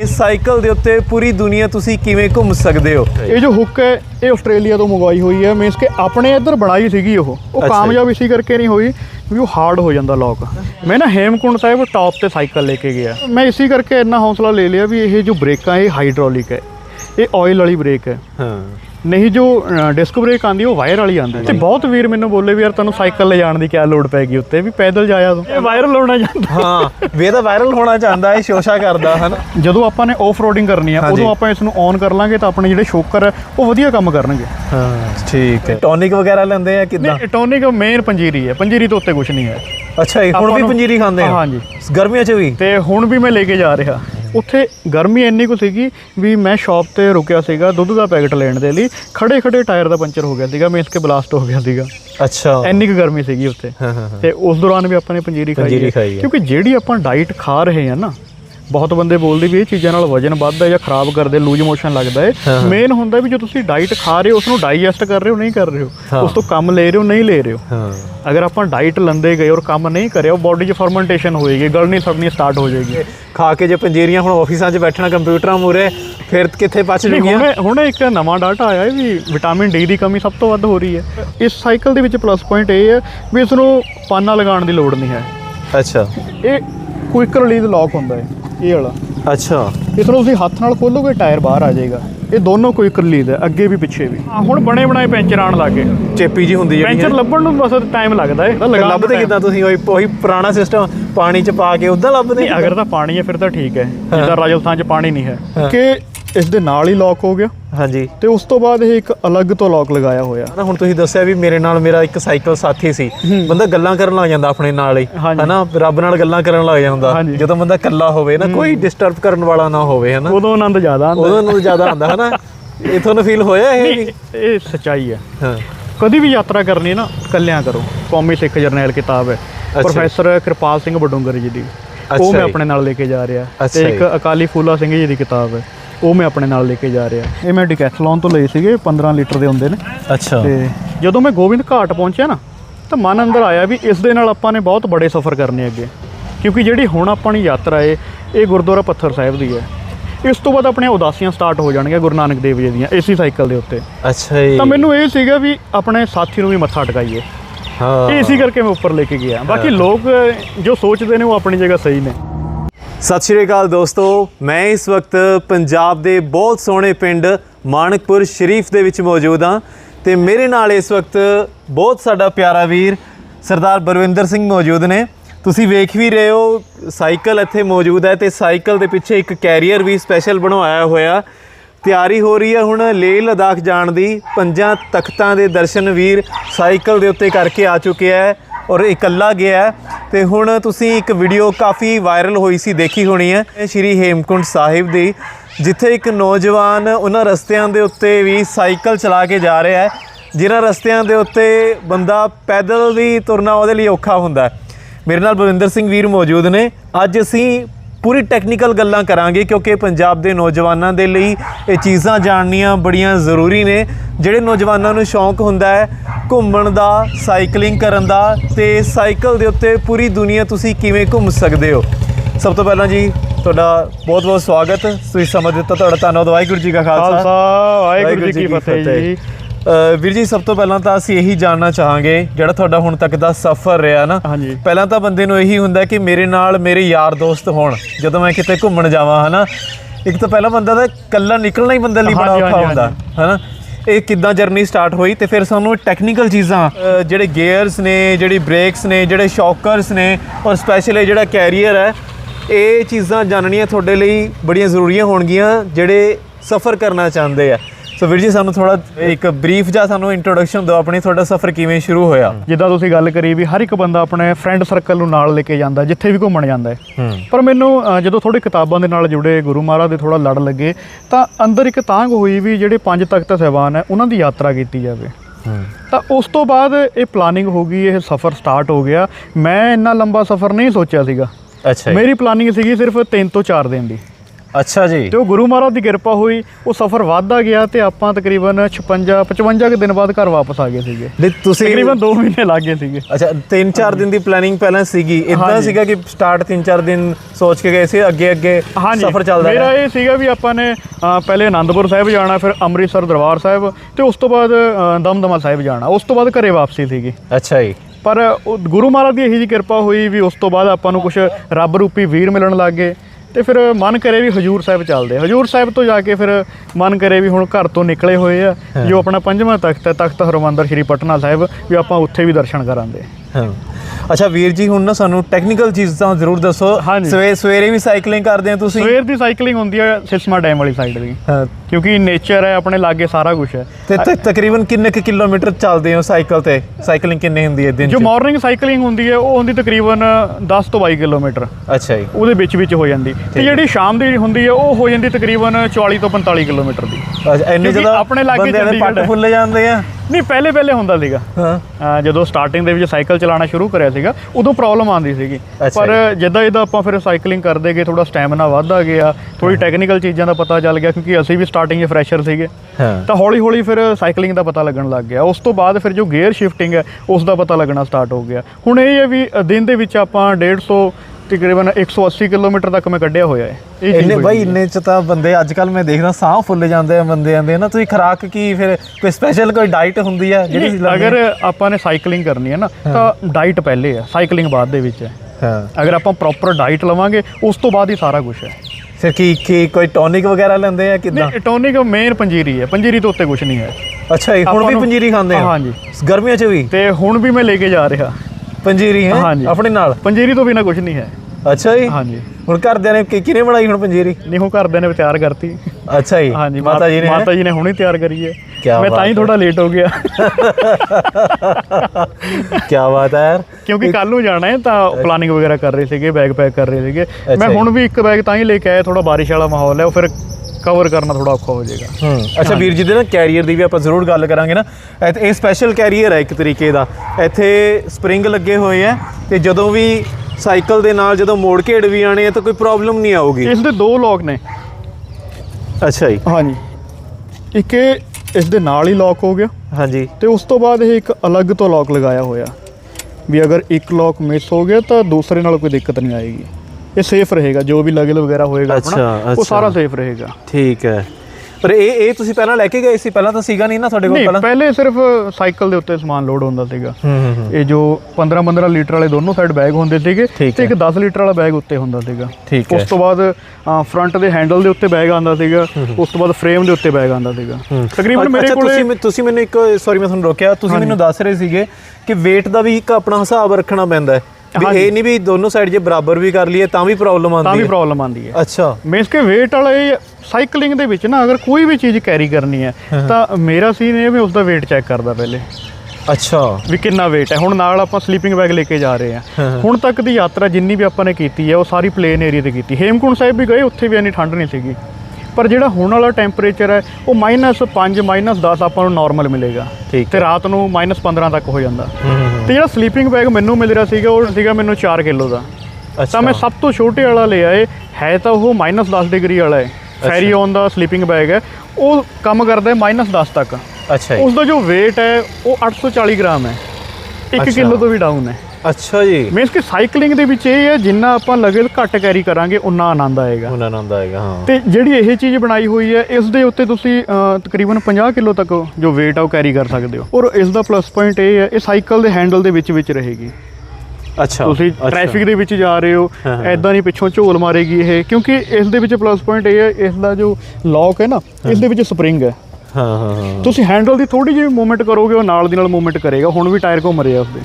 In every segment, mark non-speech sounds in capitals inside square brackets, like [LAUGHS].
ਇਸ ਸਾਈਕਲ ਦੇ ਉੱਤੇ ਪੂਰੀ ਦੁਨੀਆ ਤੁਸੀਂ ਕਿਵੇਂ ਘੁੰਮ ਸਕਦੇ ਹੋ? ਇਹ ਜੋ ਹੁੱਕ ਹੈ ਇਹ ਆਸਟ੍ਰੇਲੀਆ ਤੋਂ ਮੰਗਵਾਈ ਹੋਈ ਹੈ ਮੀਨਸ ਕਿ ਆਪਣੇ ਇੱਧਰ ਬਣਾਈ ਸੀਗੀ ਉਹ। ਉਹ। ਕਾਮਯਾਬ ਇਸੀ ਕਰਕੇ ਨਹੀਂ ਹੋਈ ਵੀ ਉਹ ਹਾਰਡ ਹੋ ਜਾਂਦਾ ਲੋਕ ਮੈਂ ਨਾ ਹੇਮਕੁੰਡ ਸਾਹਿਬ ਟੌਪ ਤੇ ਸਾਈਕਲ ਲੈ ਕੇ ਗਿਆ। ਮੈਂ ਇਸੀ ਕਰਕੇ ਇੰਨਾ ਹੌਸਲਾ ਲੈ ਲਿਆ ਵੀ ਇਹ ਜੋ ਬ੍ਰੇਕਾਂ ਇਹ ਹਾਈਡ੍ਰੋਲਿਕ ਹੈ। ਇਹ ਆਇਲ ਵਾਲੀ ਬ੍ਰੇਕ ਹੈ। ਹਾਂ। ਨਹੀਂ ਜੋ ਡਿਸਕ ਬ੍ਰੇਕ ਆਂਦੀ ਉਹ ਵਾਇਰ ਵਾਲੀ ਆਂਦੀ ਤੇ ਬਹੁਤ ਵੀਰ ਮੈਨੂੰ ਬੋਲੇ ਵੀ ਯਾਰ ਤੈਨੂੰ ਸਾਈਕਲ ਲੈ ਜਾਣ ਦੀ ਕੀ ਲੋੜ ਪੈ ਗਈ ਉੱਤੇ ਵੀ ਪੈਦਲ ਜਾਇਆ ਤੂੰ। ਇਹ ਵਾਇਰਲ ਹੋਣਾ ਜਾਂਦਾ ਹਾਂ ਵੀ ਇਹ ਤਾਂ ਵਾਇਰਲ ਹੋਣਾ ਚਾਹੁੰਦਾ ਹੈ ਸ਼ੋਸ਼ਾ ਕਰਦਾ ਹਨ? ਜਦੋਂ ਆਪਾਂ ਨੇ ਆਫ ਰੋਡਿੰਗ ਕਰਨੀ ਆ। ਉਦੋਂ ਆਪਾਂ ਇਸ ਨੂੰ ਔਨ ਕਰ ਲਾਂਗੇ ਤਾਂ ਆਪਣੇ ਜਿਹੜੇ ਸ਼ੋਕਰ ਉਹ ਵਧੀਆ ਕੰਮ ਕਰਨਗੇ। ਹਾਂ ਠੀਕ ਹੈ। ਟੌਨਿਕ ਵਗੈਰਾ ਲੈਂਦੇ ਆ ਕਿਦਾਂ? ਨਹੀਂ ਟੋਨਿਕ ਮੇਨ ਪੰਜੀਰੀ ਹੈ ਪੰਜੀਰੀ ਤੋਂ ਉੱਤੇ ਕੁਝ ਨਹੀਂ ਹੈ। ਅੱਛਾ ਜੀ, ਹੁਣ ਵੀ ਪੰਜੀਰੀ ਖਾਂਦੇ ਆ? ਹਾਂਜੀ। ਗਰਮੀਆਂ 'ਚ ਵੀ? ਤੇ ਹੁਣ ਵੀ ਮੈਂ ਲੈ ਕੇ ਜਾ ਰਿਹਾ। ਉੱਥੇ ਗਰਮੀ ਇੰਨੀ ਕੁ ਸੀਗੀ ਵੀ ਮੈਂ ਸ਼ਾਪ ਤੇ ਰੁਕਿਆ ਸੀਗਾ ਦੁੱਧ ਦਾ ਪੈਕਟ ਲੈਣ ਦੇ ਲਈ ਖੜੇ ਖੜੇ ਟਾਇਰ ਦਾ ਪੰਚਰ ਹੋ ਗਿਆ ਸੀਗਾ ਮੀਨਸ ਕੇ ਬਲਾਸਟ ਹੋ ਗਿਆ ਸੀਗਾ। ਅੱਛਾ। ਇੰਨੀ ਕੁ ਗਰਮੀ ਸੀਗੀ ਉੱਥੇ। ਤੇ ਉਸ ਦੌਰਾਨ ਵੀ ਆਪਾਂ ਨੇ ਪੰਜੀਰੀ ਖਾਈ। ਕਿਉਂਕਿ ਜਿਹੜੀ ਆਪਾਂ ਡਾਈਟ ਖਾ ਰਹੇ ਹਾਂ ਨਾ ਬਹੁਤ ਬੰਦੇ ਬੋਲਦੇ ਵੀ ਇਹ ਚੀਜ਼ਾਂ ਨਾਲ ਵਜਨ ਵੱਧਦਾ ਹੈ ਜਾਂ ਖਰਾਬ ਕਰਦੇ ਲੂਜ ਮੋਸ਼ਨ ਲੱਗਦਾ ਹੈ ਮੇਨ ਹੁੰਦਾ ਵੀ ਜੋ ਤੁਸੀਂ ਡਾਈਟ ਖਾ ਰਹੇ ਹੋ ਉਸ ਨੂੰ ਡਾਈਜੈਸਟ ਕਰ ਰਹੇ ਹੋ ਨਹੀਂ ਕਰ ਰਹੇ ਹਾਂ। ਉਸ ਤੋਂ ਕੰਮ ਲੈ ਰਹੇ ਹੋ ਨਹੀਂ ਲੈ ਰਹੇ ਹੋ। ਅਗਰ ਆਪਾਂ ਡਾਈਟ ਲੰਦੇ ਗਏ ਔਰ ਕੰਮ ਨਹੀਂ ਕਰਿਆ ਉਹ ਬਾਡੀ 'ਚ ਫਰਮੈਂਟੇਸ਼ਨ ਹੋਏਗੀ ਗਲਣੀ ਸੜਨੀ ਸਟਾਰਟ ਹੋ ਜਾਏਗੀ। ਖਾ ਕੇ ਜੇ ਪੰਜੀਰੀਆਂ ਹੁਣ ਆਫਿਸਾਂ 'ਚ ਬੈਠਣਾ ਕੰਪਿਊਟਰਾਂ ਮੂਰੇ ਫਿਰ ਕਿੱਥੇ ਪਚ ਜੂਗੀਆਂ ਹੁਣ ਹੁਣ ਇੱਕ ਨਵਾਂ ਡਾਟਾ ਆਇਆ ਹੈ ਵੀ ਵਿਟਾਮਿਨ ਡੀ ਦੀ ਕਮੀ ਸਭ ਤੋਂ ਵੱਧ ਹੋ ਰਹੀ ਹੈ। ਇਸ ਸਾਈਕਲ ਦੇ ਵਿੱਚ ਪਲੱਸ ਪੁਆਇੰਟ ਇਹ ਹੈ ਵੀ ਇਸ ਨੂੰ ਪਾਨਾ ਲਗਾਉਣ ਦੀ ਲੋੜ ਨਹੀਂ ਹੈ। ਅੱਛਾ। ਇਹ ਕੁਇਕ ਰਿਲੀਜ਼ ਲੌਕ ਹੁੰਦਾ ਹੈ। ਇਹ ਵਾਲਾ। ਅੱਛਾ। ਇਸ ਨੂੰ ਤੁਸੀਂ ਹੱਥ ਨਾਲ ਖੋਲੋਗੇ ਟਾਇਰ ਬਾਹਰ ਆ ਜਾਏਗਾ। ਇਹ ਦੋਨੋਂ ਕੁਇਕ ਰਿਲੀਜ਼ ਹੈ ਅੱਗੇ ਵੀ ਪਿੱਛੇ ਵੀ। ਹਾਂ, ਹੁਣ ਬਣੇ ਬਣਾਏ ਪੈਂਚਰ ਆਣ ਲੱਗੇ ਚੇਪੀ ਜੀ ਹੁੰਦੀ ਜਿਹੜੀ ਪੈਂਚਰ ਲੱਭਣ ਨੂੰ ਬਸ ਟਾਈਮ ਲੱਗਦਾ ਹੈ। ਲੱਭਦੇ ਕਿਦਾਂ ਤੁਸੀਂ? ਉਹੀ ਉਹੀ ਪੁਰਾਣਾ ਸਿਸਟਮ ਪਾਣੀ 'ਚ ਪਾ ਕੇ ਉਦਾਂ ਲੱਭਦੇ? ਨਹੀਂ ਅਗਰ ਤਾਂ ਪਾਣੀ ਹੈ ਫਿਰ ਤਾਂ ਠੀਕ ਹੈ। ਜਿੱਦਾਂ ਰਾਜਸਥਾਨ 'ਚ ਪਾਣੀ ਨਹੀਂ ਹੈ। ਕਿ ਇਸ ਦੇ ਨਾਲ ਹੀ ਲੌਕ ਹੋ ਗਿਆ। ਹਾਂਜੀ। ਤੇ ਉਸ ਤੋਂ ਬਾਅਦ ਇਹ ਇੱਕ ਅਲੱਗ ਤੋਂ ਲੌਕ ਲਗਾਇਆ ਹੋਇਆ। ਨਾ ਹੁਣ ਤੁਸੀਂ ਦੱਸਿਆ ਵੀ ਮੇਰੇ ਨਾਲ ਮੇਰਾ ਇੱਕ ਸਾਈਕਲ ਸਾਥੀ ਸੀ। ਬੰਦਾ ਗੱਲਾਂ ਕਰਨ ਲੱਗ ਜਾਂਦਾ ਆਪਣੇ ਨਾਲ ਹੀ। ਹਨਾ? ਰੱਬ ਨਾਲ ਗੱਲਾਂ ਕਰਨ ਲੱਗ ਜਾਂਦਾ। ਹਾਂਜੀ। ਜਦੋਂ ਬੰਦਾ ਇਕੱਲਾ ਹੋਵੇ ਨਾ ਕੋਈ ਡਿਸਟਰਬ ਕਰਨ ਵਾਲਾ ਨਾ ਹੋਵੇ ਹਨਾ? ਉਦੋਂ ਆਨੰਦ ਜ਼ਿਆਦਾ ਆਉਂਦਾ। ਉਹਦੋਂ ਨੂੰ ਜ਼ਿਆਦਾ ਆਉਂਦਾ ਹਨਾ? [LAUGHS] ਇਹ ਤੁਹਾਨੂੰ ਫੀਲ ਹੋਇਆ ਇਹ ਇਹ ਸੱਚਾਈ ਹੈ ਹਾਂ। ਕਦੀ ਵੀ ਯਾਤਰਾ ਕਰਨੀ ਨਾ ਕੱਲਿਆਂ ਕਰੋ। ਕੌਮੀ ਸਿੱਖ ਜਰਨੈਲ ਕਿਤਾਬ ਹੈ। ਪ੍ਰੋਫੈਸਰ ਕਿਰਪਾਲ ਸਿੰਘ ਬਡੂੰਗਰ ਜੀ ਦੀ। ਉਹ ਮੈਂ। ਆਪਣੇ ਨਾਲ ਲੈ ਕੇ ਜਾ ਰਿਹਾ। ਤੇ ਇੱਕ। ਅਕਾਲੀ ਫੂਲਾ ਸਿੰਘ ਜੀ ਦੀ ਕਿਤਾਬ ਹੈ। ਉਹ ਮੈਂ ਆਪਣੇ ਨਾਲ ਲੈ ਕੇ ਜਾ ਰਿਹਾ। ਇਹ ਮੈਂ ਡਿਕੈਥਲੌਨ ਤੋਂ ਲਏ ਸੀਗੇ 15 ਲੀਟਰ ਦੇ ਹੁੰਦੇ ਨੇ। ਅੱਛਾ। ਤੇ ਜਦੋਂ ਮੈਂ ਗੋਬਿੰਦ ਘਾਟ ਪਹੁੰਚਿਆ ਨਾ ਤਾਂ ਮਨ ਅੰਦਰ ਆਇਆ ਵੀ ਇਸ ਦੇ ਨਾਲ ਆਪਾਂ ਨੇ ਬਹੁਤ ਬੜੇ ਸਫ਼ਰ ਕਰਨੇ ਅੱਗੇ। ਕਿਉਂਕਿ ਜਿਹੜੀ ਹੁਣ ਆਪਣੀ ਯਾਤਰਾ ਏ ਇਹ ਗੁਰਦੁਆਰਾ ਪੱਥਰ ਸਾਹਿਬ ਦੀ ਹੈ ਇਸ ਤੋਂ ਬਾਅਦ ਆਪਣੀਆਂ ਉਦਾਸੀਆਂ ਸਟਾਰਟ ਹੋ ਜਾਣਗੀਆਂ ਗੁਰੂ ਨਾਨਕ ਦੇਵ ਜੀ ਦੀਆਂ ਏਸੀ ਸਾਈਕਲ ਦੇ ਉੱਤੇ। ਅੱਛਾ ਜੀ। ਤਾਂ ਮੈਨੂੰ ਇਹ ਸੀਗਾ ਵੀ ਆਪਣੇ ਸਾਥੀ ਨੂੰ ਵੀ ਮੱਥਾ ਟਿਕਾਈਏ। ਹਾਂ। ਇਸੀ ਕਰਕੇ ਮੈਂ ਉੱਪਰ ਲੈ ਕੇ ਗਿਆ। ਬਾਕੀ ਲੋਕ ਜੋ ਸੋਚਦੇ ਨੇ ਉਹ ਆਪਣੀ ਜਗ੍ਹਾ ਸਹੀ ਨੇ। ਸਤਿ ਸ਼੍ਰੀ ਅਕਾਲ ਦੋਸਤੋ ਮੈਂ ਇਸ ਵਕਤ ਪੰਜਾਬ ਦੇ ਬਹੁਤ ਸੋਹਣੇ ਪਿੰਡ ਮਾਨਕਪੁਰ ਸ਼ਰੀਫ ਦੇ ਵਿੱਚ ਮੌਜੂਦ ਹਾਂ ਤੇ ਮੇਰੇ ਨਾਲ ਇਸ ਵਕਤ ਬਹੁਤ ਸਾਡਾ ਪਿਆਰਾ ਵੀਰ ਸਰਦਾਰ ਬਰਵਿੰਦਰ ਸਿੰਘ ਮੌਜੂਦ ਨੇ। ਤੁਸੀਂ ਵੇਖ ਵੀ ਰਹੇ ਹੋ, ਸਾਈਕਲ ਇੱਥੇ ਮੌਜੂਦ ਹੈ ਤੇ ਸਾਈਕਲ ਦੇ ਪਿੱਛੇ ਇੱਕ ਕੈਰੀਅਰ ਵੀ ਸਪੈਸ਼ਲ ਬਣਵਾਇਆ ਹੋਇਆ। ਤਿਆਰੀ ਹੋ ਰਹੀ ਹੈ ਹੁਣ ਲੇਹ ਲਦਾਖ ਜਾਣ ਦੀ। ਪੰਜਾਂ ਤਖਤਾਂ ਦੇ ਦਰਸ਼ਨ ਵੀਰ ਸਾਈਕਲ ਦੇ ਉੱਤੇ ਕਰਕੇ ਆ ਚੁੱਕਿਆ ਹੈ ਔਰ ਇਕੱਲਾ ਗਿਆ ਹੈ। ਤੇ ਹੁਣ ਤੁਸੀਂ ਇੱਕ ਵੀਡੀਓ ਕਾਫੀ ਵਾਇਰਲ ਹੋਈ ਸੀ, ਦੇਖੀ ਹੋਣੀ ਹੈ। ਸ਼੍ਰੀ ਹੇਮਕੁੰਟ ਸਾਹਿਬ ਦੀ, ਜਿੱਥੇ ਇੱਕ ਨੌਜਵਾਨ ਉਹਨਾਂ ਰਸਤਿਆਂ ਦੇ ਉੱਤੇ ਵੀ ਸਾਈਕਲ ਚਲਾ ਕੇ ਜਾ ਰਿਹਾ ਹੈ। ਜਿਨ੍ਹਾਂ ਰਸਤਿਆਂ ਦੇ ਉੱਤੇ ਬੰਦਾ ਪੈਦਲ ਵੀ ਤੁਰਨਾ ਉਹਦੇ ਲਈ ਔਖਾ ਹੁੰਦਾ ਹੈ। ਮੇਰੇ ਨਾਲ ਬਲਵਿੰਦਰ ਸਿੰਘ ਵੀਰ ਮੌਜੂਦ ਨੇ। ਅੱਜ ਅਸੀਂ ਪੂਰੀ ਟੈਕਨੀਕਲ ਗੱਲਾਂ ਕਰਾਂਗੇ ਕਿਉਂਕਿ ਪੰਜਾਬ ਦੇ ਨੌਜਵਾਨਾਂ ਦੇ ਲਈ ਇਹ ਚੀਜ਼ਾਂ ਜਾਣਨੀਆਂ ਬੜੀਆਂ ਜ਼ਰੂਰੀ ਨੇ। ਜਿਹੜੇ ਨੌਜਵਾਨਾਂ ਨੂੰ ਸ਼ੌਂਕ ਹੁੰਦਾ ਹੈ ਘੁੰਮਣ ਦਾ ਸਾਈਕਲਿੰਗ ਕਰਨ ਦਾ ਤੇ ਸਾਈਕਲ ਦੇ ਉੱਤੇ ਪੂਰੀ ਦੁਨੀਆ ਤੁਸੀਂ ਕਿਵੇਂ ਘੁੰਮ ਸਕਦੇ ਹੋ? ਸਭ ਤੋਂ ਪਹਿਲਾਂ ਜੀ ਤੁਹਾਡਾ ਬਹੁਤ ਬਹੁਤ ਸਵਾਗਤ। ਤੁਸੀਂ ਸਮਾਂ ਦਿੱਤਾ ਤੁਹਾਡਾ ਧੰਨਵਾਦ। ਵਾਹਿਗੁਰੂ ਜੀ ਕਾ ਖਾਲਸਾ। ਵਾਹਿਗੁਰੂ ਜੀ ਕੀ ਫਤਿਹ ਜੀ। ਵੀਰ ਜੀ ਸਭ ਤੋਂ ਪਹਿਲਾਂ ਤਾਂ ਅਸੀਂ ਇਹੀ ਜਾਣਨਾ ਚਾਹਾਂਗੇ ਜਿਹੜਾ ਤੁਹਾਡਾ ਹੁਣ ਤੱਕ ਦਾ ਸਫ਼ਰ ਰਿਹਾ ਨਾ। ਹਾਂਜੀ। ਪਹਿਲਾਂ ਤਾਂ ਬੰਦੇ ਨੂੰ ਇਹੀ ਹੁੰਦਾ ਕਿ ਮੇਰੇ ਨਾਲ ਮੇਰੇ ਯਾਰ ਦੋਸਤ ਹੋਣ ਜਦੋਂ ਮੈਂ ਕਿਤੇ ਘੁੰਮਣ ਜਾਵਾਂ ਹਨਾ। ਇੱਕ ਤਾਂ ਪਹਿਲਾਂ ਬੰਦਾ ਦਾ ਇਕੱਲਾ ਨਿਕਲਣਾ ਹੀ ਬੰਦੇ ਲਈ ਬੜਾ ਔਖਾ ਹੁੰਦਾ ਹਨਾ। ਇਹ ਕਿੱਦਾਂ ਜਰਨੀ ਸਟਾਰਟ ਹੋਈ ਤੇ ਫਿਰ ਸਾਨੂੰ ਟੈਕਨੀਕਲ ਚੀਜ਼ਾਂ ਜਿਹੜੇ ਗੇਅਰਸ ਨੇ ਜਿਹੜੀ ਬ੍ਰੇਕਸ ਨੇ ਜਿਹੜੇ ਸ਼ੌਕਰਸ ਨੇ ਔਰ ਸਪੈਸ਼ਲ ਜਿਹੜਾ ਕੈਰੀਅਰ ਹੈ ਇਹ ਚੀਜ਼ਾਂ ਜਾਣਨੀਆਂ ਤੁਹਾਡੇ ਲਈ ਬੜੀਆਂ ਜ਼ਰੂਰੀਆਂ ਹੋਣਗੀਆਂ ਜਿਹੜੇ ਸਫ਼ਰ ਕਰਨਾ ਚਾਹੁੰਦੇ ਆ। ਸੋ ਵੀਰ ਜੀ ਸਾਨੂੰ ਥੋੜਾ ਇੱਕ ਬਰੀਫ ਜਿਹਾ ਸਾਨੂੰ ਇੰਟਰੋਡਕਸ਼ਨ ਦਿਓ ਆਪਣੀ ਤੁਹਾਡਾ ਸਫ਼ਰ ਕਿਵੇਂ ਸ਼ੁਰੂ ਹੋਇਆ? ਜਿੱਦਾਂ ਤੁਸੀਂ ਗੱਲ ਕਰੀ ਵੀ ਹਰ ਇੱਕ ਬੰਦਾ ਆਪਣੇ ਫਰੈਂਡ ਸਰਕਲ ਨੂੰ ਨਾਲ ਲੈ ਕੇ ਜਾਂਦਾ ਜਿੱਥੇ ਵੀ ਘੁੰਮਣ ਜਾਂਦਾ ਹੈ। ਪਰ ਮੈਨੂੰ ਜਦੋਂ ਥੋੜੀ ਕਿਤਾਬਾਂ ਦੇ ਨਾਲ ਜੁੜੇ ਗੁਰੂ ਮਹਾਰਾਜ ਦੇ ਥੋੜਾ ਲੜ ਲੱਗੇ ਤਾਂ ਅੰਦਰ ਇੱਕ ਤਾਂਘ ਹੋਈ ਵੀ ਜਿਹੜੇ ਪੰਜ ਤਖਤ ਸਹਿਬਾਨ ਹੈ ਉਹਨਾਂ ਦੀ ਯਾਤਰਾ ਕੀਤੀ ਜਾਵੇ। ਤਾਂ ਉਸ ਤੋਂ ਬਾਅਦ ਇਹ ਪਲਾਨਿੰਗ ਹੋ ਗਈ ਇਹ ਸਫ਼ਰ ਸਟਾਰਟ ਹੋ ਗਿਆ। ਮੈਂ ਇੰਨਾ ਲੰਬਾ ਸਫ਼ਰ ਨਹੀਂ ਸੋਚਿਆ ਸੀਗਾ। ਅੱਛਾ ਜੀ। ਮੇਰੀ ਪਲਾਨਿੰਗ ਸੀਗੀ ਸਿਰਫ 3 ਤੋਂ 4 ਦਿਨ ਦੀ। ਅੱਛਾ ਜੀ। ਤੇ ਉਹ ਗੁਰੂ ਮਹਾਰਾਜ ਦੀ ਕਿਰਪਾ ਹੋਈ ਉਹ ਸਫ਼ਰ ਵੱਧਦਾ ਗਿਆ ਤੇ ਆਪਾਂ ਤਕਰੀਬਨ 56 55 ਕੁ ਦਿਨ ਬਾਅਦ ਘਰ ਵਾਪਸ ਆ ਗਏ ਸੀਗੇ। ਨਹੀਂ ਤੁਸੀਂ ਤਕਰੀਬਨ 2 ਮਹੀਨੇ ਲੱਗ ਗਏ ਸੀਗੇ। ਅੱਛਾ 3-4 ਦਿਨ ਦੀ ਪਲੈਨਿੰਗ ਪਹਿਲਾਂ ਸੀਗੀ। ਇਦਾਂ। ਸੀਗਾ ਕਿ ਸਟਾਰਟ 3-4 ਦਿਨ ਸੋਚ ਕੇ ਗਏ ਸੀ ਅੱਗੇ ਅੱਗੇ ਸਫ਼ਰ ਚੱਲਦਾ ਮੇਰਾ ਇਹ ਸੀਗਾ ਵੀ ਆਪਾਂ ਨੇ ਪਹਿਲੇ ਆਨੰਦਪੁਰ ਸਾਹਿਬ ਜਾਣਾ ਫਿਰ ਅੰਮ੍ਰਿਤਸਰ ਦਰਬਾਰ ਸਾਹਿਬ ਤੇ ਉਸ ਤੋਂ ਬਾਅਦ ਦਮਦਮਾ ਸਾਹਿਬ ਜਾਣਾ। ਉਸ ਤੋਂ ਬਾਅਦ ਘਰੇ ਵਾਪਸੀ ਸੀਗੀ। ਅੱਛਾ ਜੀ। ਪਰ ਗੁਰੂ ਮਹਾਰਾਜ ਦੀ ਇਹੀ ਜੀ ਕਿਰਪਾ ਹੋਈ ਵੀ ਉਸ ਤੋਂ ਬਾਅਦ ਆਪਾਂ ਨੂੰ ਕੁਝ ਰੱਬ ਰੂਪੀ ਵੀਰ ਮਿਲਣ ਲੱਗ ਗਏ। ਤੇ ਫਿਰ ਮਨ ਕਰੇ ਵੀ ਹਜੂਰ ਸਾਹਿਬ ਚੱਲਦੇ ਹਜੂਰ ਸਾਹਿਬ ਤੋਂ ਜਾ ਕੇ ਫਿਰ ਮਨ ਕਰੇ ਵੀ ਹੁਣ ਘਰ ਤੋਂ ਨਿਕਲੇ ਹੋਏ ਆ ਜੋ ਆਪਣਾ ਪੰਜਵਾਂ ਤਖਤ ਹੈ ਤਖਤ ਹਰਮੰਦਰ ਸ਼੍ਰੀ ਪਟਨਾ ਸਾਹਿਬ ਵੀ ਆਪਾਂ ਉੱਥੇ ਵੀ ਦਰਸ਼ਨ ਕਰਾਂਗੇ। ਹਾਂ। ਅੱਛਾ ਵੀਰ ਜੀ ਹੁਣ ਨਾ ਸਾਨੂੰ ਟੈਕਨੀਕਲ ਚੀਜ਼ਾਂ ਜ਼ਰੂਰ ਦੱਸੋ। ਸਵੇਰੇ ਸਵੇਰੇ ਵੀ ਸਾਈਕਲਿੰਗ ਕਰਦੇ ਆ ਤੁਸੀਂ? ਸਵੇਰ ਦੀ ਸਾਈਕਲਿੰਗ ਹੁੰਦੀ ਹੈ ਸਿਸਮਾ ਡੈਮ ਵਾਲੀ ਸਾਈਡ ਦੀ ਕਿਉਂਕਿ ਨੇਚਰ ਹੈ ਆਪਣੇ ਲਾਗੇ ਸਾਰਾ ਕੁਝ ਹੈ। ਤੇ ਤ- ਤਕਰੀਬਨ ਕਿੰਨੇ ਕੁ ਕਿਲੋਮੀਟਰ ਚੱਲਦੇ ਹੋ ਸਾਈਕਲ ਤੇ? ਸਾਈਕਲਿੰਗ ਕਿੰਨੀ ਹੁੰਦੀ ਹੈ ਦਿਨ ਜੋ ਚ? ਮਾਰਨਿੰਗ ਸਾਈਕਲਿੰਗ ਹੁੰਦੀ ਹੈ ਉਹ ਹੁੰਦੀ ਤਕਰੀਬਨ 10 ਤੋਂ 22 ਕਿਲੋਮੀਟਰ। ਅੱਛਾ ਜੀ। ਉਹਦੇ ਵਿੱਚ ਵਿੱਚ ਹੋ ਜਾਂਦੀ। ਤੇ ਜਿਹੜੀ ਸ਼ਾਮ ਦੀ ਹੁੰਦੀ ਹੈ ਉਹ ਹੋ ਜਾਂਦੀ ਤਕਰੀਬਨ 40 ਤੋਂ 45 ਕਿਲੋਮੀਟਰ ਦੀ। ਅੱਛਾ ਇੰਨੇ ਕਿਉਂਕਿ ਜਦੋਂ ਆਪਣੇ ਲਾਗੇ ਬੰਦਿਆਂ ਦੇ ਚੰਡੀਗੜ੍ਹ ਪੱਟ ਹੈ। ਫੁੱਲ ਜਾਂਦੇ ਆ? ਨਹੀਂ ਪਹਿਲੇ ਪਹਿਲੇ ਹੁੰਦਾ ਸੀਗਾ। ਹਾਂ। ਅਹ ਜਦੋਂ ਸਟਾਰਟਿੰਗ ਦੇ ਵਿੱਚ ਸਾਈਕਲ ਚਲਾਉਣਾ ਸ਼ੁਰੂ ਕਰਿਆ ਸੀਗਾ ਉਦੋਂ ਪ੍ਰੋਬਲਮ ਆਉਂਦੀ ਸੀਗੀ। ਅੱਛਾ ਪਰ ਜਿੱਦਾਂ ਜਿੱਦਾਂ ਆਪਾਂ ਫਿਰ ਸਾਈਕਲਿੰਗ ਕਰਦੇ ਗਏ ਥੋੜਾ ਸਟੈਮਿਨਾ ਵੱਧਦਾ ਗਿਆ ਥੋੜੀ ਟੈਕਨੀਕਲ ਚੀਜ਼ਾਂ ਦਾ ਪਤਾ ਚੱਲ ਗਿਆ ਕਿਉਂਕਿ ਅਸੀਂ ਵੀ ਸਟਾਰਟਿੰਗ 'ਚ ਫਰੈਸ਼ਰ ਸੀਗੇ। ਹਾਂ। ਤਾਂ ਹੌਲੀ ਹੌਲੀ ਫਿਰ ਸਾਈਕਲਿੰਗ ਦਾ ਪਤਾ ਲੱਗਣ ਲੱਗ ਗਿਆ। ਉਸ ਤੋਂ ਬਾਅਦ ਫਿਰ ਜੋ ਗੇਅਰ ਸ਼ਿਫਟਿੰਗ ਹੈ ਉਸ ਦਾ ਪਤਾ ਲੱਗਣਾ ਸਟਾਰਟ ਹੋ ਗਿਆ। ਹੁਣ ਇਹ ਹੈ ਵੀ ਦਿਨ ਦੇ ਵਿੱਚ ਆਪਾਂ 150 ਤਕਰੀਬਨ 180 ਕਿਲੋਮੀਟਰ ਤੱਕ ਮੈਂ ਕੱਢਿਆ ਹੋਇਆ ਹੈ। ਇੰਨੇ ਬਾਈ ਹੈ। ਇੰਨੇ ਚ ਤਾਂ ਬੰਦੇ ਅੱਜ ਕੱਲ ਮੈਂ ਦੇਖਦਾ ਸਾਹ ਫੁੱਲ ਜਾਂਦੇ ਆ ਬੰਦਿਆਂ ਦੇ ਨਾ ਤੁਸੀਂ ਖਰਾਕ ਕੀ ਫਿਰ ਕੋਈ ਸਪੈਸ਼ਲ ਕੋਈ ਡਾਈਟ ਹੁੰਦੀ ਆ ਜਿਹੜੀ ਅਗਰ ਆਪਾਂ ਨੇ ਸਾਈਕਲਿੰਗ ਕਰਨੀ ਹੈ ਨਾ ਤਾਂ ਡਾਈਟ ਪਹਿਲੇ ਹੈ ਸਾਈਕਲਿੰਗ ਬਾਅਦ ਦੇ ਵਿੱਚ ਹੈ। ਹਾਂ। ਅਗਰ ਆਪਾਂ ਪ੍ਰੋਪਰ ਡਾਈਟ ਲਵਾਂਗੇ ਉਸ ਤੋਂ ਬਾਅਦ ਹੀ ਸਾਰਾ ਕੁਝ ਹੈ। ਫਿਰ ਕੀ ਕੀ ਕੋਈ ਟੌਨਿਕ ਵਗੈਰਾ ਲੈਂਦੇ ਆ ਕਿਦਾਂ? ਨਹੀਂ ਟੋਨਿਕ ਮੇਨ ਪੰਜੀਰੀ ਹੈ। ਪੰਜੀਰੀ ਤੋਂ ਉੱਤੇ ਕੁਝ ਨਹੀਂ ਹੈ। ਅੱਛਾ ਜੀ ਹੁਣ ਵੀ ਪੰਜੀਰੀ ਖਾਂਦੇ ਆ? ਹਾਂਜੀ। ਗਰਮੀਆਂ ਚ ਵੀ? ਤੇ ਹੁਣ ਵੀ ਮੈਂ ਲੈ ਕੇ ਜਾ ਰਿਹਾ। ਪੰਜੀਰੀ ਹੈ। ਆਪਣੇ ਨਾਲ? ਪੰਜੀਰੀ ਤੋਂ ਬਿਨਾ ਕੁਝ ਨਹੀਂ ਹੈ। ਅੱਛਾ ਜੀ। ਹਾਂਜੀ। ਹੁਣ ਘਰਦਿਆਂ ਨੇ ਕਿ- ਕਿਹਨੇ ਬਣਾਈ ਹੁਣ ਪੰਜੀਰੀ? ਨਹੀਂ ਹੁਣ ਘਰਦਿਆਂ ਨੇ ਤਿਆਰ ਕਰਤੀ। ਅੱਛਾ ਜੀ। ਹਾਂਜੀ ਮਾਤਾ ਜੀ ਨੇ ਮਾਤਾ ਜੀ ਨੇ ਹੁਣੇ ਤਿਆਰ ਕਰੀ ਹੈ। ਕਿਆ ਮੈਂ ਤਾਂ ਹੀ ਥੋੜਾ ਲੇਟ ਹੋ ਗਿਆ ਕੀ ਬਾਤ ਹੈ ਯਾਰ ਕਿਉਂਕਿ ਕੱਲ ਨੂੰ ਜਾਣਾ ਹੈ ਤਾਂ ਪਲਾਨਿੰਗ ਵਗੈਰਾ ਕਰ ਰਹੇ ਸੀਗੇ ਬੈਗ ਪੈਕ ਕਰ ਰਹੇ ਸੀਗੇ ਮੈਂ। ਹੁਣ ਵੀ ਇੱਕ ਬੈਗ ਤਾਂ ਹੀ ਲੈ ਕੇ ਆਇਆ ਥੋੜਾ ਬਾਰਿਸ਼ ਵਾਲਾ ਮਾਹੌਲ ਹੈ ਉਹ ਫਿਰ ਕਵਰ ਕਰਨਾ ਥੋੜਾ ਔਖਾ ਹੋ ਜਾਏਗਾ ਹੂੰ ਅੱਛਾ ਵੀਰ ਜੀ ਦੇ ਨਾ ਕੈਰੀਅਰ ਦੀ ਵੀ ਆਪਾਂ ਜ਼ਰੂਰ ਗੱਲ ਕਰਾਂਗੇ ਨਾ। ਇਹ- ਇਹ ਸਪੈਸ਼ਲ ਕੈਰੀਅਰ ਹੈ ਇੱਕ ਤਰੀਕੇ ਦਾ। ਇੱਥੇ ਸਪਰਿੰਗ ਲੱਗੇ ਹੋਏ ਆ ਤੇ ਜਦੋਂ ਵੀ ਸਾਈਕਲ ਦੇ ਨਾਲ ਜਦੋਂ ਮੋੜ ਘੇੜ ਵੀ ਆਣੇ ਆ ਤਾਂ ਕੋਈ ਪ੍ਰੋਬਲਮ ਨਹੀਂ ਆਊਗੀ। ਇਸ ਦੇ ਦੋ ਲੋਕ ਨੇ। ਅੱਛਾ ਜੀ। ਹਾਂਜੀ। ਇੱਕ ਇਸ ਦੇ ਨਾਲ ਹੀ ਲੌਕ ਹੋ ਗਿਆ। ਹਾਂਜੀ। ਤੇ ਉਸ ਤੋਂ ਬਾਅਦ ਇਹ ਇੱਕ ਅਲੱਗ ਤੋਂ ਲੌਕ ਲਗਾਇਆ ਹੋਇਆ। ਵੀ ਅਗਰ ਇੱਕ ਲੌਕ ਮਿਸ ਹੋ ਗਿਆ ਤਾਂ ਦੂਸਰੇ ਨਾਲ ਕੋਈ ਦਿੱਕਤ ਨਹੀਂ ਆਏਗੀ। ਇਹ ਸੇਫ ਰਹੇਗਾ ਜੋ ਵੀ ਲਗਲ ਵਗੈਰਾ ਹੋਏਗਾ ਆਪਣਾ। ਉਹ ਸਾਰਾ ਸੇਫ ਰਹੇਗਾ। ਠੀਕ ਹੈ। ਪਰ ਇਹ ਇਹ ਤੁਸੀਂ ਪਹਿਲਾਂ ਲੈ ਕੇ ਗਏ ਸੀ? ਪਹਿਲਾਂ ਤਾਂ ਸੀਗਾ ਨਹੀਂ ਨਾ ਤੁਹਾਡੇ ਕੋਲ ਨਹੀਂ ਪਹਿਲਾਂ? ਪਹਿਲੇ ਸਿਰਫ ਸਾਈਕਲ ਦੇ ਉੱਤੇ ਸਮਾਨ ਲੋਡ ਹੁੰਦਾ ਸੀਗਾ। ਇਹ ਜੋ 15 15 ਲੀਟਰ ਵਾਲੇ ਦੋਨੋਂ ਸਾਈਡ ਬੈਗ ਹੁੰਦੇ ਸੀਗੇ ਤੇ ਇੱਕ 10 ਲੀਟਰ ਵਾਲਾ ਬੈਗ ਉੱਤੇ ਹੁੰਦਾ ਸੀਗਾ। ਉਸ ਤੋਂ ਬਾਅਦ ਫਰੰਟ ਦੇ ਹੈਂਡਲ ਦੇ ਉੱਤੇ ਬੈਗ ਆਂਦਾ ਸੀਗਾ। ਉਸ ਤੋਂ ਬਾਅਦ ਫਰੇਮ ਦੇ ਉੱਤੇ ਬੈਗ ਆਂਦਾ ਸੀਗਾ। ਤਕਰੀਬਨ ਮੇਰੇ ਕੋਲੇ ਤੁਸੀਂ ਤੁਸੀਂ ਮੈਨੂੰ ਇੱਕ ਸੌਰੀ ਮੈਂ ਤੁਹਾਨੂੰ ਰੋਕਿਆ। ਤੁਸੀਂ ਮੈਨੂੰ ਦੱਸ ਰਹੇ ਸੀਗੇ ਕਿ weight ਦਾ ਵੀ ਇੱਕ ਆਪਣਾ ਹਿਸਾਬ ਰੱਖਣਾ ਪੈਂਦਾ ਹੈ। ਵੀ। ਇਹ ਨਹੀਂ ਵੀ ਦੋਨੋਂ ਸਾਈਡ ਜੇ ਬਰਾਬਰ ਵੀ ਕਰ ਲਈਏ ਤਾਂ ਵੀ ਪ੍ਰੋਬਲਮ ਤਾਂ ਆਉਂਦੀ ਵੀ ਹੈ। ਪ੍ਰੋਬਲਮ ਆਂਦੀ ਹੈ। ਅੱਛਾ। ਮੀਨਸ ਕਿ weight ਵਾਲਾ ਸਾਈਕਲਿੰਗ ਦੇ ਵਿੱਚ ਨਾ ਅਗਰ ਕੋਈ ਵੀ ਚੀਜ਼ ਕੈਰੀ ਕਰਨੀ ਹੈ ਤਾਂ ਮੇਰਾ ਸੀਨ ਇਹ ਵੀ ਉਸ ਦਾ weight ਚੈੱਕ ਕਰਦਾ ਪਹਿਲੇ। ਅੱਛਾ। ਵੀ ਕਿੰਨਾ weight ਹੈ। ਹੁਣ ਨਾਲ ਆਪਾਂ ਸਲੀਪਿੰਗ ਬੈਗ ਲੈ ਕੇ ਜਾ ਰਹੇ ਹਾਂ। ਹੁਣ ਤੱਕ ਦੀ ਯਾਤਰਾ ਜਿੰਨੀ ਵੀ ਆਪਾਂ ਨੇ ਕੀਤੀ ਹੈ ਉਹ ਸਾਰੀ ਪਲੇਨ ਏਰੀਆ ਤੇ ਕੀਤੀ। ਹੇਮਕੁੰਟ ਸਾਹਿਬ ਵੀ ਗਏ ਉੱਥੇ ਵੀ ਇੰਨੀ ਠੰਡ ਨਹੀਂ ਸੀਗੀ। ਪਰ ਜਿਹੜਾ ਹੁਣ ਵਾਲਾ ਟੈਂਪਰੇਚਰ ਹੈ ਉਹ -5 -10 ਆਪਾਂ ਨੂੰ ਨਾਰਮਲ ਮਿਲੇਗਾ। ਠੀਕ ਤੇ ਰਾਤ ਨੂੰ -15 ਤੱਕ ਹੋ ਜਾਂਦਾ। ਤੇ ਜਿਹੜਾ ਸਲੀਪਿੰਗ ਬੈਗ ਮੈਨੂੰ ਮਿਲ ਰਿਹਾ ਸੀਗਾ ਉਹ ਸੀਗਾ ਮੈਨੂੰ 4 ਕਿਲੋ ਦਾ। ਤਾਂ ਮੈਂ ਸਭ ਤੋਂ ਛੋਟੇ ਵਾਲਾ ਲਿਆ ਏ ਹੈ ਤਾਂ ਉਹ -10 ਡਿਗਰੀ ਵਾਲਾ ਹੈ। ਫੈਰੀ ਔਨ ਦਾ ਸਲੀਪਿੰਗ ਬੈਗ ਹੈ। ਉਹ ਕੰਮ ਕਰਦਾ ਹੈ -10 ਤੱਕ। ਅੱਛਾ ਉਸ ਦਾ ਜੋ weight ਹੈ ਉਹ 840 ਗ੍ਰਾਮ ਹੈ। 1 ਅੱਛਾ। ਕਿਲੋ ਤੋਂ ਵੀ ਡਾਊਨ ਹੈ। ਅੱਛਾ ਜੀ। ਮੀਨਸ ਕਿ ਸਾਈਕਲਿੰਗ ਦੇ ਵਿੱਚ ਇਹ ਹੈ ਜਿੰਨਾ ਆਪਾਂ ਲਗਲ ਘੱਟ ਕੈਰੀ ਕਰਾਂਗੇ ਉਨਾ ਆਨੰਦ ਆਏਗਾ। ਉਹਨਾਂ ਨੂੰ ਆਉਂਦਾ ਆਏਗਾ ਹਾਂ। ਤੇ ਜਿਹੜੀ ਇਹ ਚੀਜ਼ ਬਣਾਈ ਹੋਈ ਹੈ ਇਸ ਦੇ ਉੱਤੇ ਤੁਸੀਂ ਅਹ, ਤਕਰੀਬਨ 50 ਕਿਲੋ ਤੱਕ ਜੋ weight ਆ ਉਹ ਕੈਰੀ ਕਰ ਸਕਦੇ ਹੋ। ਔਰ ਇਸ ਦਾ ਪਲੱਸ ਪੁਆਇੰਟ ਇਹ ਹੈ ਇਹ ਸਾਈਕਲ ਦੇ ਹੈਂਡਲ ਦੇ ਵਿੱਚ ਵਿੱਚ ਰਹੇਗੀ। ਅੱਛਾ ਤੁਸੀਂ ਅੱਛਾ। ਟ੍ਰੈਫਿਕ ਦੇ ਵਿੱਚ ਜਾ ਰਹੇ ਹੋ ਹਾਂ, ਹਾਂ। ਐਦਾਂ ਨਹੀਂ ਪਿੱਛੋਂ ਝੋਲ ਮਾਰੇਗੀ ਇਹ ਕਿਉਂਕਿ ਇਸ ਦੇ ਵਿੱਚ ਪਲੱਸ ਪੁਆਇੰਟ ਇਹ ਹੈ ਇਸ ਦਾ ਜੋ ਲੌਕ ਹੈ ਨਾ ਇਸ ਦੇ ਵਿੱਚ ਸਪਰਿੰਗ ਹੈ। ਹਾਂ ਹਾਂ ਹਾਂ। ਤੁਸੀਂ ਹੈਂਡਲ ਦੀ ਥੋੜੀ ਜਿਹੀ ਮੂਵਮੈਂਟ ਕਰੋਗੇ ਉਹ ਨਾਲ ਦੀ ਨਾਲ ਮੂਵਮੈਂਟ ਕਰੇਗਾ। ਹੁਣ ਵੀ ਟਾਇਰ ਘੁੰਮ ਰਿਹਾ ਉਸਦੇ